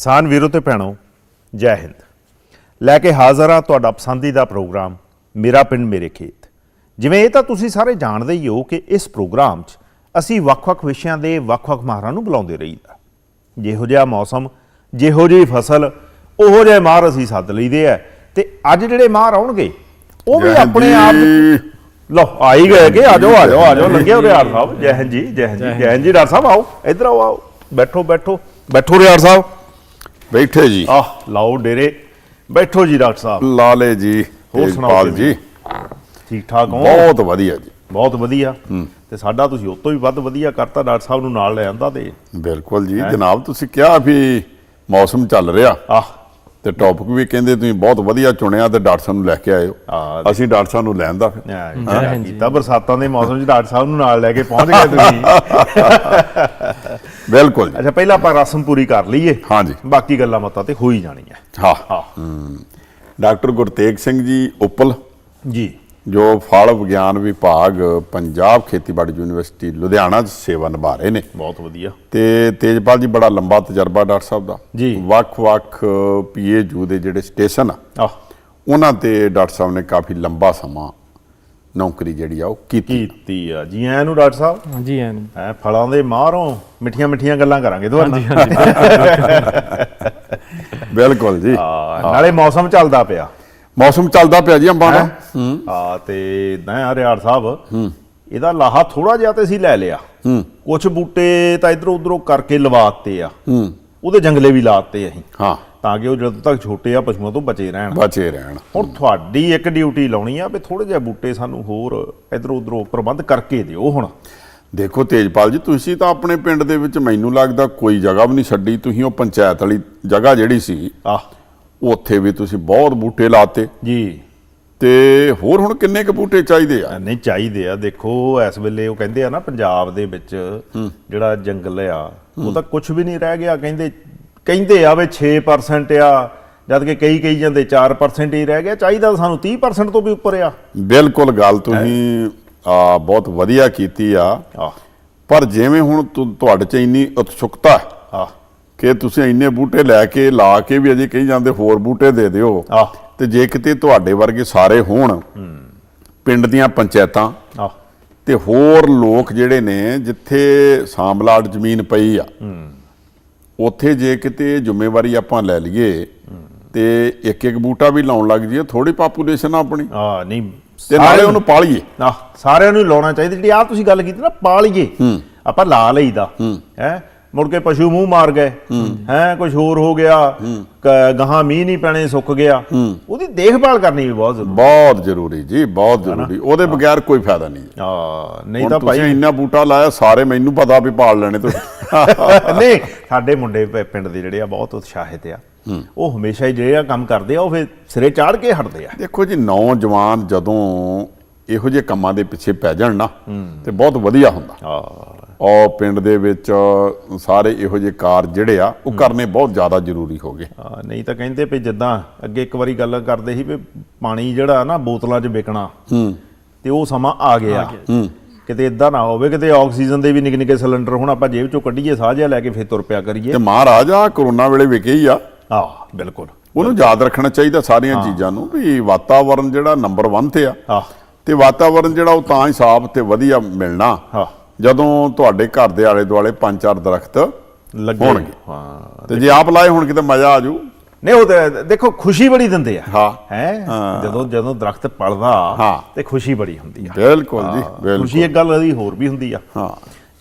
ਕਿਸਾਨ ਵੀਰੋ ਤੇ ਭੈਣੋ ਜੈ ਹਿੰਦ। ਲੈ ਕੇ ਹਾਜ਼ਰ ਆ ਤੁਹਾਡਾ ਪਸੰਦੀਦਾ ਪ੍ਰੋਗਰਾਮ ਮੇਰਾ ਪਿੰਡ ਮੇਰੇ ਖੇਤ। ਜਿਵੇਂ ਇਹ ਤਾਂ ਤੁਸੀਂ ਸਾਰੇ ਜਾਣਦੇ ਹੀ ਹੋ ਕਿ ਇਸ ਪ੍ਰੋਗਰਾਮ 'ਚ ਅਸੀਂ ਵੱਖ-ਵੱਖ ਵਿਸ਼ਿਆਂ ਦੇ ਵੱਖ-ਵੱਖ ਮਾਹਰਾਂ ਨੂੰ ਬੁਲਾਉਂਦੇ ਰਹੀਦਾ। ਜਿਹੋ ਜਿਹਾ ਮੌਸਮ ਜਿਹੋ ਜਿਹੀ ਫਸਲ ਉਹੋ ਜਿਹੇ ਮਾਹਰ ਅਸੀਂ ਸੱਦ ਲਈਦੇ ਆ। ਤੇ ਅੱਜ ਜਿਹੜੇ ਮਾਹਰ ਆਉਣਗੇ ਉਹ ਵੀ ਆਪਣੇ ਆਪ ਜੀ। ਲਓ ਆ ਹੀ ਗਏ ਕਿ ਆਜੋ ਆਜੋ ਆਜੋ ਲੱਗੇ ਹੋ ਰਿਆੜ ਸਾਹਿਬ। ਜੈ ਹਿੰਦ ਜੀ ਜੈ ਹਿੰਦ ਜੀ ਜੈ ਹਿੰਦ ਜੀ ਡਾਕਟਰ ਸਾਹਿਬ ਆਓ ਇੱਧਰ ਆਓ ਆਓ ਬੈਠੋ ਬੈਠੋ ਬੈਠੋ ਰਿਆੜ ਸਾਹਿਬ। ਬੈਠੇ ਜੀ। ਆਹ ਲਾਓ ਡੇਰੇ। ਬੈਠੋ ਜੀ ਡਾਕਟਰ ਸਾਹਿਬ। ਲਾਲੇ ਜੀ ਹੋਰ ਸੁਣਾਓ ਤੇਜਪਾਲ ਕਿਵੇਂ? ਜੀ। ਠੀਕ ਠਾਕ ਹੋ? ਬਹੁਤ ਵਧੀਆ ਜੀ। ਬਹੁਤ ਵਧੀਆ। ਤੇ ਸਾਡਾ ਤੁਸੀਂ ਉਹ ਤੋਂ ਵੀ ਵੱਧ ਵਧੀਆ ਕਰਤਾ ਡਾਕਟਰ ਸਾਹਿਬ ਨੂੰ ਨਾਲ ਲੈ ਆਂਦਾ ਤੇ। ਬਿਲਕੁਲ ਜੀ। ਜਨਾਬ ਤੁਸੀਂ ਕਿਹਾ ਵੀ ਮੌਸਮ ਚੱਲ ਰਿਹਾ। ਆਹ ਤੇ ਟੌਪਿਕ ਵੀ ਕਹਿੰਦੇ ਤੁਸੀਂ ਬਹੁਤ ਵਧੀਆ ਚੁਣਿਆ ਤੇ ਡਾਕਟਰ ਸਾਹਿਬ ਨੂੰ ਲੈ ਕੇ ਆਇਓ। ਅਸੀਂ ਡਾਕਟਰ ਸਾਹਿਬ ਨੂੰ ਲੈਣ ਦਾ ਫਿਰ। ਹਾਂ ਕੀਤਾ ਬਰਸਾਤਾਂ ਦੇ ਮੌਸਮ 'ਚ ਡਾਕਟਰ ਸਾਹਿਬ ਨੂੰ ਨਾਲ ਲੈ ਕੇ ਪਹੁੰਚ ਗਏ ਤੁਸੀਂ। ਬਿਲਕੁਲ ਅੱਛਾ ਪਹਿਲਾਂ ਆਪਾਂ ਰਸਮ ਪੂਰੀ ਕਰ ਲਈਏ। ਹਾਂਜੀ ਬਾਕੀ ਗੱਲਾਂ ਮਤਾਂ ਤੇ ਹੋ ਹੀ ਜਾਣੀਆਂ। ਹਾਂ। ਹਾਂ। ਡਾਕਟਰ ਗੁਰਤੇਗ ਸਿੰਘ ਜੀ ਉਪਲ। ਜੀ। ਜੋ ਫਲ ਵਿਗਿਆਨ ਵਿਭਾਗ ਪੰਜਾਬ ਖੇਤੀਬਾੜੀ ਯੂਨੀਵਰਸਿਟੀ ਲੁਧਿਆਣਾ 'ਚ ਸੇਵਾ ਨਿਭਾ ਰਹੇ ਨੇ। ਬਹੁਤ ਵਧੀਆ। ਤੇ ਤੇਜਪਾਲ ਜੀ ਬੜਾ ਲੰਬਾ ਤਜਰਬਾ ਡਾਕਟਰ ਸਾਹਿਬ ਦਾ। ਜੀ। ਵੱਖ-ਵੱਖ ਪੀਏਯੂ ਦੇ ਜਿਹੜੇ ਸਟੇਸ਼ਨ ਆ ਆਹ। ਉਹਨਾਂ ਤੇ ਡਾਕਟਰ ਸਾਹਿਬ ਨੇ ਕਾਫੀ ਲੰਬਾ ਸਮਾਂ ਨੌਕਰੀ ਜਿਹੜੀ ਆ ਉਹ ਕੀਤੀ। ਕੀਤੀ ਆ। ਜੀ ਐ ਨੂੰ ਡਾਕਟਰ ਸਾਹਿਬ? ਹਾਂਜੀ ਐਨ ਐ ਫਲਾਂ ਦੇ ਮਾਹਰੋਂ ਮਿੱਠੀਆਂ ਮਿੱਠੀਆਂ ਗੱਲਾਂ ਕਰਾਂਗੇ ਤੁਹਾਡੇ ਨਾਲ ਬਿਲਕੁਲ ਜੀ। ਨਾਲੇ ਮੌਸਮ ਚੱਲਦਾ ਪਿਆ। ਮੌਸਮ ਚੱਲਦਾ ਪਿਆ ਜੀ ਅੰਬਾਂ ਦਾ। ਆ ਤੇ ਨਾ ਆ ਰਿਆੜ ਸਾਹਿਬ। ਇਹਦਾ ਲਾਹਾ ਥੋੜਾ ਜਿਹਾ ਤੇ ਅਸੀਂ ਲੈ ਲਿਆ। ਹੂੰ। ਕੁਝ ਬੂਟੇ ਤਾਂ ਇਧਰੋਂ ਉਧਰੋਂ ਕਰਕੇ ਲਵਾਤੇ ਆ। ਹੂੰ। ਉਹਦੇ ਜੰਗਲੇ ਵੀ ਲਾਤੇ ਅਸੀਂ। ਹਾਂ। ਤਾਂ ਕਿ ਉਹ ਜਦੋਂ ਤੱਕ ਛੋਟੇ ਆ ਪਸ਼ੂਆਂ ਤੋਂ ਬਚੇ ਰਹਿਣ। ਬਚੇ ਰਹਿਣ। ਹੁਣ ਤੁਹਾਡੀ ਇੱਕ ਡਿਊਟੀ ਲਾਉਣੀ ਆ ਵੀ ਥੋੜੇ ਜਿਹੇ ਬੂਟੇ ਸਾਨੂੰ ਹੋਰ ਇਧਰੋਂ ਉਧਰੋਂ ਪ੍ਰਬੰਧ ਕਰਕੇ ਦਿਓ ਹੁਣ। ਦੇਖੋ ਤੇਜਪਾਲ ਜੀ ਤੁਸੀਂ ਤਾਂ ਆਪਣੇ ਪਿੰਡ ਦੇ ਵਿੱਚ ਮੈਨੂੰ ਲੱਗਦਾ ਕੋਈ ਜਗ੍ਹਾ ਵੀ ਨਹੀਂ ਛੱਡੀ। ਤੁਸੀਂ ਉਹ ਪੰਚਾਇਤ ਵਾਲੀ ਜਗ੍ਹਾ ਜਿਹੜੀ ਸੀ ਆਹ। ਉੱਥੇ ਵੀ ਤੁਸੀਂ ਬਹੁਤ ਬੂਟੇ ਲਾਤੇ। ਜੀ। ਤੇ ਹੋਰ ਹੁਣ ਕਿੰਨੇ ਕੁ ਬੂਟੇ ਚਾਹੀਦੇ ਆ? ਨਹੀਂ ਚਾਹੀਦੇ ਆ। ਦੇਖੋ ਇਸ ਵੇਲੇ ਉਹ ਕਹਿੰਦੇ ਆ ਨਾ ਪੰਜਾਬ ਦੇ ਵਿੱਚ ਜਿਹੜਾ ਜੰਗਲ ਆ ਉਹ ਤਾਂ ਕੁਝ ਵੀ ਨਹੀਂ ਰਹਿ ਗਿਆ। ਕਹਿੰਦੇ ਕਹਿੰਦੇ ਆ ਵੀ 6% ਆ ਜਦ ਕਿ ਕਈ ਕਈ ਜਾਂਦੇ 4% ਹੀ ਰਹਿ ਗਿਆ। ਚਾਹੀਦਾ ਸਾਨੂੰ 30% ਤੋਂ ਵੀ ਉੱਪਰ ਆ। ਬਿਲਕੁਲ ਗੱਲ ਤੁਸੀਂ ਆ ਬਹੁਤ ਵਧੀਆ ਕੀਤੀ ਆ। ਪਰ ਜਿਵੇਂ ਹੁਣ ਤੁਹਾਡੇ ਚ ਇੰਨੀ ਉਤਸੁਕਤਾ ਆਹ। ਕਿ ਤੁਸੀਂ ਇੰਨੇ ਬੂਟੇ ਲੈ ਕੇ ਲਾ ਕੇ ਵੀ ਅਜੇ ਕਹੀ ਜਾਂਦੇ ਹੋਰ ਬੂਟੇ ਦੇ ਦਿਓ। ਤੇ ਜੇ ਕਿਤੇ ਤੁਹਾਡੇ ਵਰਗੇ ਸਾਰੇ ਹੋਣ ਪਿੰਡ ਦੀਆਂ ਪੰਚਾਇਤਾਂ ਤੇ ਹੋਰ ਲੋਕ ਜਿਹੜੇ ਨੇ ਜਿੱਥੇ ਸਾਂਭਲਾਟ ਜ਼ਮੀਨ ਪਈ ਆ ਉੱਥੇ ਜੇ ਕਿਤੇ ਜ਼ਿੰਮੇਵਾਰੀ ਆਪਾਂ ਲੈ ਲਈਏ ਤੇ ਇੱਕ ਇੱਕ ਬੂਟਾ ਵੀ ਲਾਉਣ ਲੱਗ ਜਾਈਏ ਥੋੜੀ ਪਾਪੂਲੇਸ਼ਨ ਆ ਆਪਣੀ। ਆ ਨਹੀਂ ਤੇ ਨਾਲੇ ਉਹਨੂੰ ਪਾਲੀਏ। ਸਾਰਿਆਂ ਨੂੰ ਹੀ ਲਾਉਣਾ ਚਾਹੀਦਾ। ਜਿਹੜੀ ਆ ਤੁਸੀਂ ਗੱਲ ਕੀਤੀ ਨਾ ਪਾਲੀਏ। ਆਪਾਂ ਲਾ ਲਈਦਾ। ਹੈ? ਮੁੜ ਕੇ ਪਸ਼ੂ ਮੂੰਹ ਮਾਰ ਗਏ। ਹੈ। ਕੁਝ ਹੋਰ ਹੋ ਗਿਆ। ਗਾਹਾਂ ਮੀਂਹ ਨਹੀਂ ਪੈਣੇ ਸੁੱਕ ਗਿਆ। ਉਹਦੀ ਦੇਖਭਾਲ ਕਰਨੀ ਵੀ ਬਹੁਤ ਜ਼ਰੂਰੀ। ਬਹੁਤ ਜ਼ਰੂਰੀ ਜੀ ਬਹੁਤ ਜ਼ਰੂਰੀ। ਉਹਦੇ ਬਗੈਰ ਕੋਈ ਫਾਇਦਾ ਨਹੀਂ ਆ ਨਹੀਂ ਤਾਂ ਤੁਸੀਂ ਭਾਈ ਇੰਨਾ ਬੂਟਾ ਲਾਇਆ ਸਾਰੇ ਮੈਨੂੰ ਪਤਾ ਵੀ ਪਾਲ ਲੈਣੇ ਤੁਸੀਂ। ਨਹੀਂ ਸਾਡੇ ਮੁੰਡੇ ਪਿੰਡ ਦੇ ਜਿਹੜੇ ਆ ਬਹੁਤ ਉਤਸ਼ਾਹਿਤ ਆ। ਉਹ ਹਮੇਸ਼ਾ ਹੀ ਜਿਹੜੇ ਆ ਕੰਮ ਕਰਦੇ ਆ ਉਹ ਫਿਰ ਸਿਰੇ ਚਾੜ ਕੇ ਹਟਦੇ ਆ। ਦੇਖੋ ਜੀ ਨੌਜਵਾਨ ਜਦੋਂ ਇਹੋ ਜਿਹੇ ਕੰਮਾਂ ਦੇ ਪਿੱਛੇ ਪੈ ਜਾਣ ਨਾ ਤੇ ਬਹੁਤ ਵਧੀਆ ਹੁੰਦਾ। ਆ ਔਰ ਪਿੰਡ ਦੇ ਵਿੱਚ ਸਾਰੇ ਇਹੋ ਜਿਹੇ ਕਾਰ ਜਿਹੜੇ ਆ ਉਹ ਕਰਨੇ ਬਹੁਤ ਜ਼ਿਆਦਾ ਜ਼ਰੂਰੀ ਹੋ ਗਏ। ਨਹੀਂ ਤਾਂ ਕਹਿੰਦੇ ਵੀ ਜਿੱਦਾਂ ਅੱਗੇ ਇੱਕ ਵਾਰੀ ਗੱਲ ਕਰਦੇ ਸੀ ਵੀ ਪਾਣੀ ਜਿਹੜਾ ਨਾ ਬੋਤਲਾਂ 'ਚ ਵਿਕਣਾ ਹੂੰ। ਤੇ ਉਹ ਸਮਾਂ ਆ ਗਿਆ। ਕਿਤੇ ਇਦਾਂ ਨਾ ਹੋਵੇ ਕਿਤੇ ਆਕਸੀਜਨ ਦੇ ਵੀ ਨਿੱਕੇ ਨਿੱਕੇ ਸਿਲੰਡਰ ਹੁਣ ਆਪਾਂ ਜੇਬ 'ਚੋਂ ਕੱਢੀਏ ਸਾਹ ਜਿਹਾ ਲੈ ਕੇ ਫੇਰ ਤੁਰ ਪਿਆ ਕਰੀਏ। ਤੇ ਮਹਾਰਾਜ ਆ ਕਰੋਨਾ ਵੇਲੇ ਵਿਕੇ ਹੀ ਆ। ਆ ਬਿਲਕੁਲ। ਉਹਨੂੰ ਯਾਦ ਰੱਖਣਾ ਚਾਹੀਦਾ ਸਾਰੀਆਂ ਚੀਜ਼ਾਂ ਨੂੰ ਵੀ ਵਾਤਾਵਰਣ ਜਿਹੜਾ ਨੰਬਰ 1 ਤੇ ਆ। ਆ ਤੇ ਵਾਤਾਵਰਣ ਜਿਹੜਾ ਉਹ ਤਾਂ ਹੀ ਸਾਫ਼ ਤੇ ਵਧੀਆ ਮਿਲਣਾ। ਹਾਂ। ਜਦੋਂ ਤੁਹਾਡੇ ਘਰ ਦੇ ਆਲੇ ਦੁਆਲੇ ਪੰਜ ਚਾਰ ਦਰਖਤ ਲੱਗੇ। ਹੋਣਗੇ। ਹਾਂ ਤੇ ਜੇ ਆਪ ਲਾਏ ਹੁਣ ਕਿਤੇ ਮਜ਼ਾ ਆ ਜੂ। ਨਹੀਂ ਉਹ ਦੇਖੋ ਖੁਸ਼ੀ ਬੜੀ ਦਿੰਦੇ ਆ। ਹਾਂ। ਹੈ? ਜਦੋਂ ਜਦੋਂ ਦਰਖਤ ਪਲਦਾ। ਤੇ ਖੁਸ਼ੀ ਬੜੀ ਹੁੰਦੀ ਆ। ਬਿਲਕੁਲ ਜੀ ਖੁਸ਼ੀ ਬਿਲਕੁਲ। ਇੱਕ ਗੱਲ ਦੀ ਹੋਰ ਵੀ ਹੁੰਦੀ ਆ। ਹਾਂ।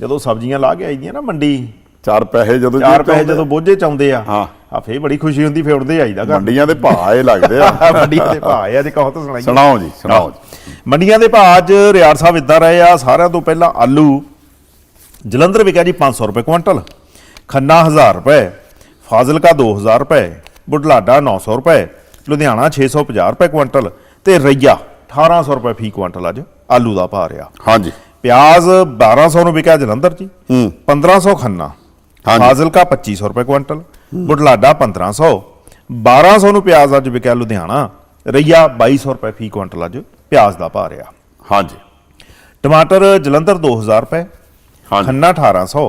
ਜਦੋਂ ਸਬਜ਼ੀਆਂ ਲਾ ਕੇ ਆਈਦੀਆਂ ਨਾ ਮੰਡੀ ਚਾਰ ਪੈਸੇ ਜਦੋਂ ਚਾਰ ਪੈਸੇ ਜਦੋਂ ਬੋਝੇ ਚ ਆਉਂਦੇ ਆ ਹਾਂ। ਆ ਫੇਰ ਬੜੀ ਖੁਸ਼ੀ ਹੁੰਦੀ ਫੇਰ ਉੜਦੇ ਆਈਦਾ ਘਰ। ਮੰਡੀਆਂ ਦੇ ਭਾਅ ਇਹ ਲੱਗਦੇ ਆ। ਮੰਡੀ ਦੇ ਭਾਅ ਆ ਜੇ ਕਹੋ ਤਾਂ ਸੁਣਾਈਏ। ਸੁਣਾਓ ਜੀ ਸੁਣਾਓ ਜੀ। ਮੰਡੀਆਂ ਦੇ ਭਾਅ ਅੱਜ ਰਿਆੜ ਸਾਹਿਬ ਇਦਾਂ ਰਹੇ ਆ ਸਾਰਿਆਂ ਤੋਂ ਪਹਿਲਾਂ ਆਲੂ ਜਲੰਧਰ ਵਿਕਿਆ ਜੀ 500 ਰੁਪਏ ਕੁਇੰਟਲ ਖੰਨਾ 1000 ਰੁਪਏ ਫਾਜ਼ਿਲਕਾ 2000 ਰੁਪਏ ਬੁਢਲਾਡਾ 900 ਰੁਪਏ ਲੁਧਿਆਣਾ 650 ਰੁਪਏ ਕੁਇੰਟਲ ਤੇ ਰਈਆ 1800 ਰੁਪਏ ਫੀ ਕੁਇੰਟਲ ਅੱਜ ਆਲੂ ਦਾ ਭਾਅ ਰਿਹਾ। ਹਾਂਜੀ। ਪਿਆਜ਼ 1200 ਨੂੰ ਵਿਕਿਆ ਜਲੰਧਰ ਜੀ ਹੂੰ। 1500 ਖੰਨਾ ਹਾਂਜੀ। ਫਾਜ਼ਿਲਕਾ 2500 ਰੁਪਏ ਕੁਇੰਟਲ ਬੁਢਲਾਡਾ 1500 1200 ਨੂੰ ਪਿਆਜ਼ ਅੱਜ ਵਿਕਿਆ ਲੁਧਿਆਣਾ ਰਈਆ 2200 ਰੁਪਏ ਫੀ ਕੁਇੰਟਲ ਅੱਜ ਪਿਆਜ਼ ਦਾ ਭਾਅ ਰਿਹਾ। ਹਾਂਜੀ। ਟਮਾਟਰ ਜਲੰਧਰ 2000 ਰੁਪਏ ਖੰਨਾ 1800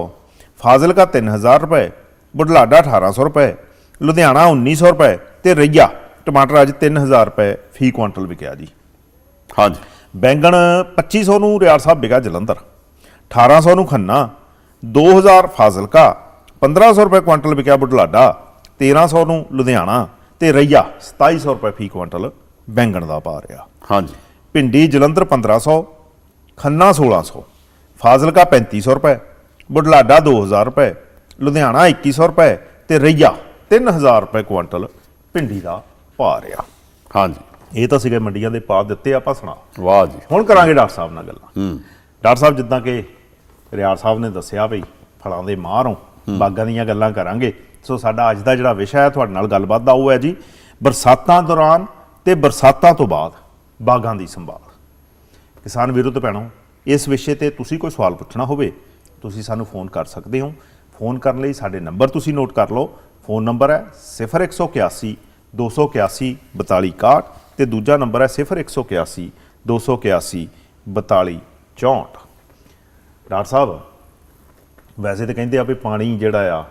ਫਾਜ਼ਿਲਕਾ 3000 ਰੁਪਏ ਬੁਢਲਾਡਾ 1800 ਰੁਪਏ ਲੁਧਿਆਣਾ 1900 ਰੁਪਏ ਤੇ ਰਈਆ ਟਮਾਟਰ ਅੱਜ 3000 ਰੁਪਏ ਫੀ ਕੁਆਂਟਲ ਵਿਕਿਆ ਜੀ। ਹਾਂਜੀ। ਬੈਂਗਣ 2500 ਨੂੰ ਰਿਆੜ ਸਾਹਿਬ ਵਿਕਾ ਜਲੰਧਰ 1800 ਨੂੰ ਖੰਨਾ 2000 ਫਾਜ਼ਿਲਕਾ 1500 ਰੁਪਏ ਕੁਆਂਟਲ ਵਿਕਿਆ ਬੁਢਲਾਡਾ 1300 ਨੂੰ ਲੁਧਿਆਣਾ ਤੇ ਰਈਆ 2700 ਰੁਪਏ ਫੀ ਕੁਆਂਟਲ ਬੈਂਗਣ ਦਾ ਪਾ ਰਿਹਾ। ਹਾਂਜੀ। ਭਿੰਡੀ ਜਲੰਧਰ 1500 ਖੰਨਾ 1600 ਫਾਜ਼ਿਲਕਾ 3500 ਰੁਪਏ ਬੁਢਲਾਡਾ 2000 ਰੁਪਏ ਲੁਧਿਆਣਾ 2100 ਰੁਪਏ ਤੇ ਰਈਆ 3000 ਰੁਪਏ ਕੁਆਂਟਲ ਭਿੰਡੀ ਦਾ ਪਾ ਰਿਹਾ। ਹਾਂਜੀ। ਇਹ ਤਾਂ ਸੀਗੇ ਮੰਡੀਆਂ ਦੇ ਪਾ ਦਿੱਤੇ ਆਪਾਂ ਸੁਣਾ। ਵਾਹ ਜੀ। ਹੁਣ ਕਰਾਂਗੇ ਡਾਕਟਰ ਸਾਹਿਬ ਨਾਲ ਗੱਲਾਂ। ਹੂੰ। ਡਾਕਟਰ ਸਾਹਿਬ ਜਿੱਦਾਂ ਕਿ ਰਿਆੜ ਸਾਹਿਬ ਨੇ ਦੱਸਿਆ ਬਈ ਫਲਾਂ ਦੇ ਮਾਹਰੋਂ ਬਾਗਾਂ ਦੀਆਂ ਗੱਲਾਂ ਕਰਾਂਗੇ। ਸੋ ਸਾਡਾ ਅੱਜ ਦਾ ਜਿਹੜਾ ਵਿਸ਼ਾ ਹੈ ਤੁਹਾਡੇ ਨਾਲ ਗੱਲਬਾਤ ਦਾ ਉਹ ਹੈ ਜੀ ਬਰਸਾਤਾਂ ਦੌਰਾਨ ਤੇ ਬਰਸਾਤਾਂ ਤੋਂ ਬਾਅਦ। ਬਾਗਾਂ ਦੀ ਸੰਭਾਲ। ਕਿਸਾਨ ਵਿਰੁੱਧ ਤੇ ਭੈਣੋ, ਇਸ ਵਿਸ਼ੇ ਤੇ ਤੁਸੀਂ ਕੋਈ ਸਵਾਲ ਪੁੱਛਣਾ ਹੋਵੇ, ਤੁਸੀਂ ਸਾਨੂੰ ਫੋਨ ਕਰ ਸਕਦੇ ਹੋ। ਫੋਨ ਕਰਨ ਲਈ ਸਾਡੇ ਨੰਬਰ ਤੁਸੀਂ ਨੋਟ ਕਰ ਲਓ। ਫੋਨ ਨੰਬਰ ਹੈ 0181 281 4261 ਤੇ ਦੂਜਾ ਨੰਬਰ ਹੈ 0181 281 4264 ਡਾਕਟਰ ਸਾਹਿਬ, ਵੈਸੇ ਤਾਂ ਕਹਿੰਦੇ ਆ ਵੀ ਪਾਣੀ ਜਿਹੜਾ ਆ,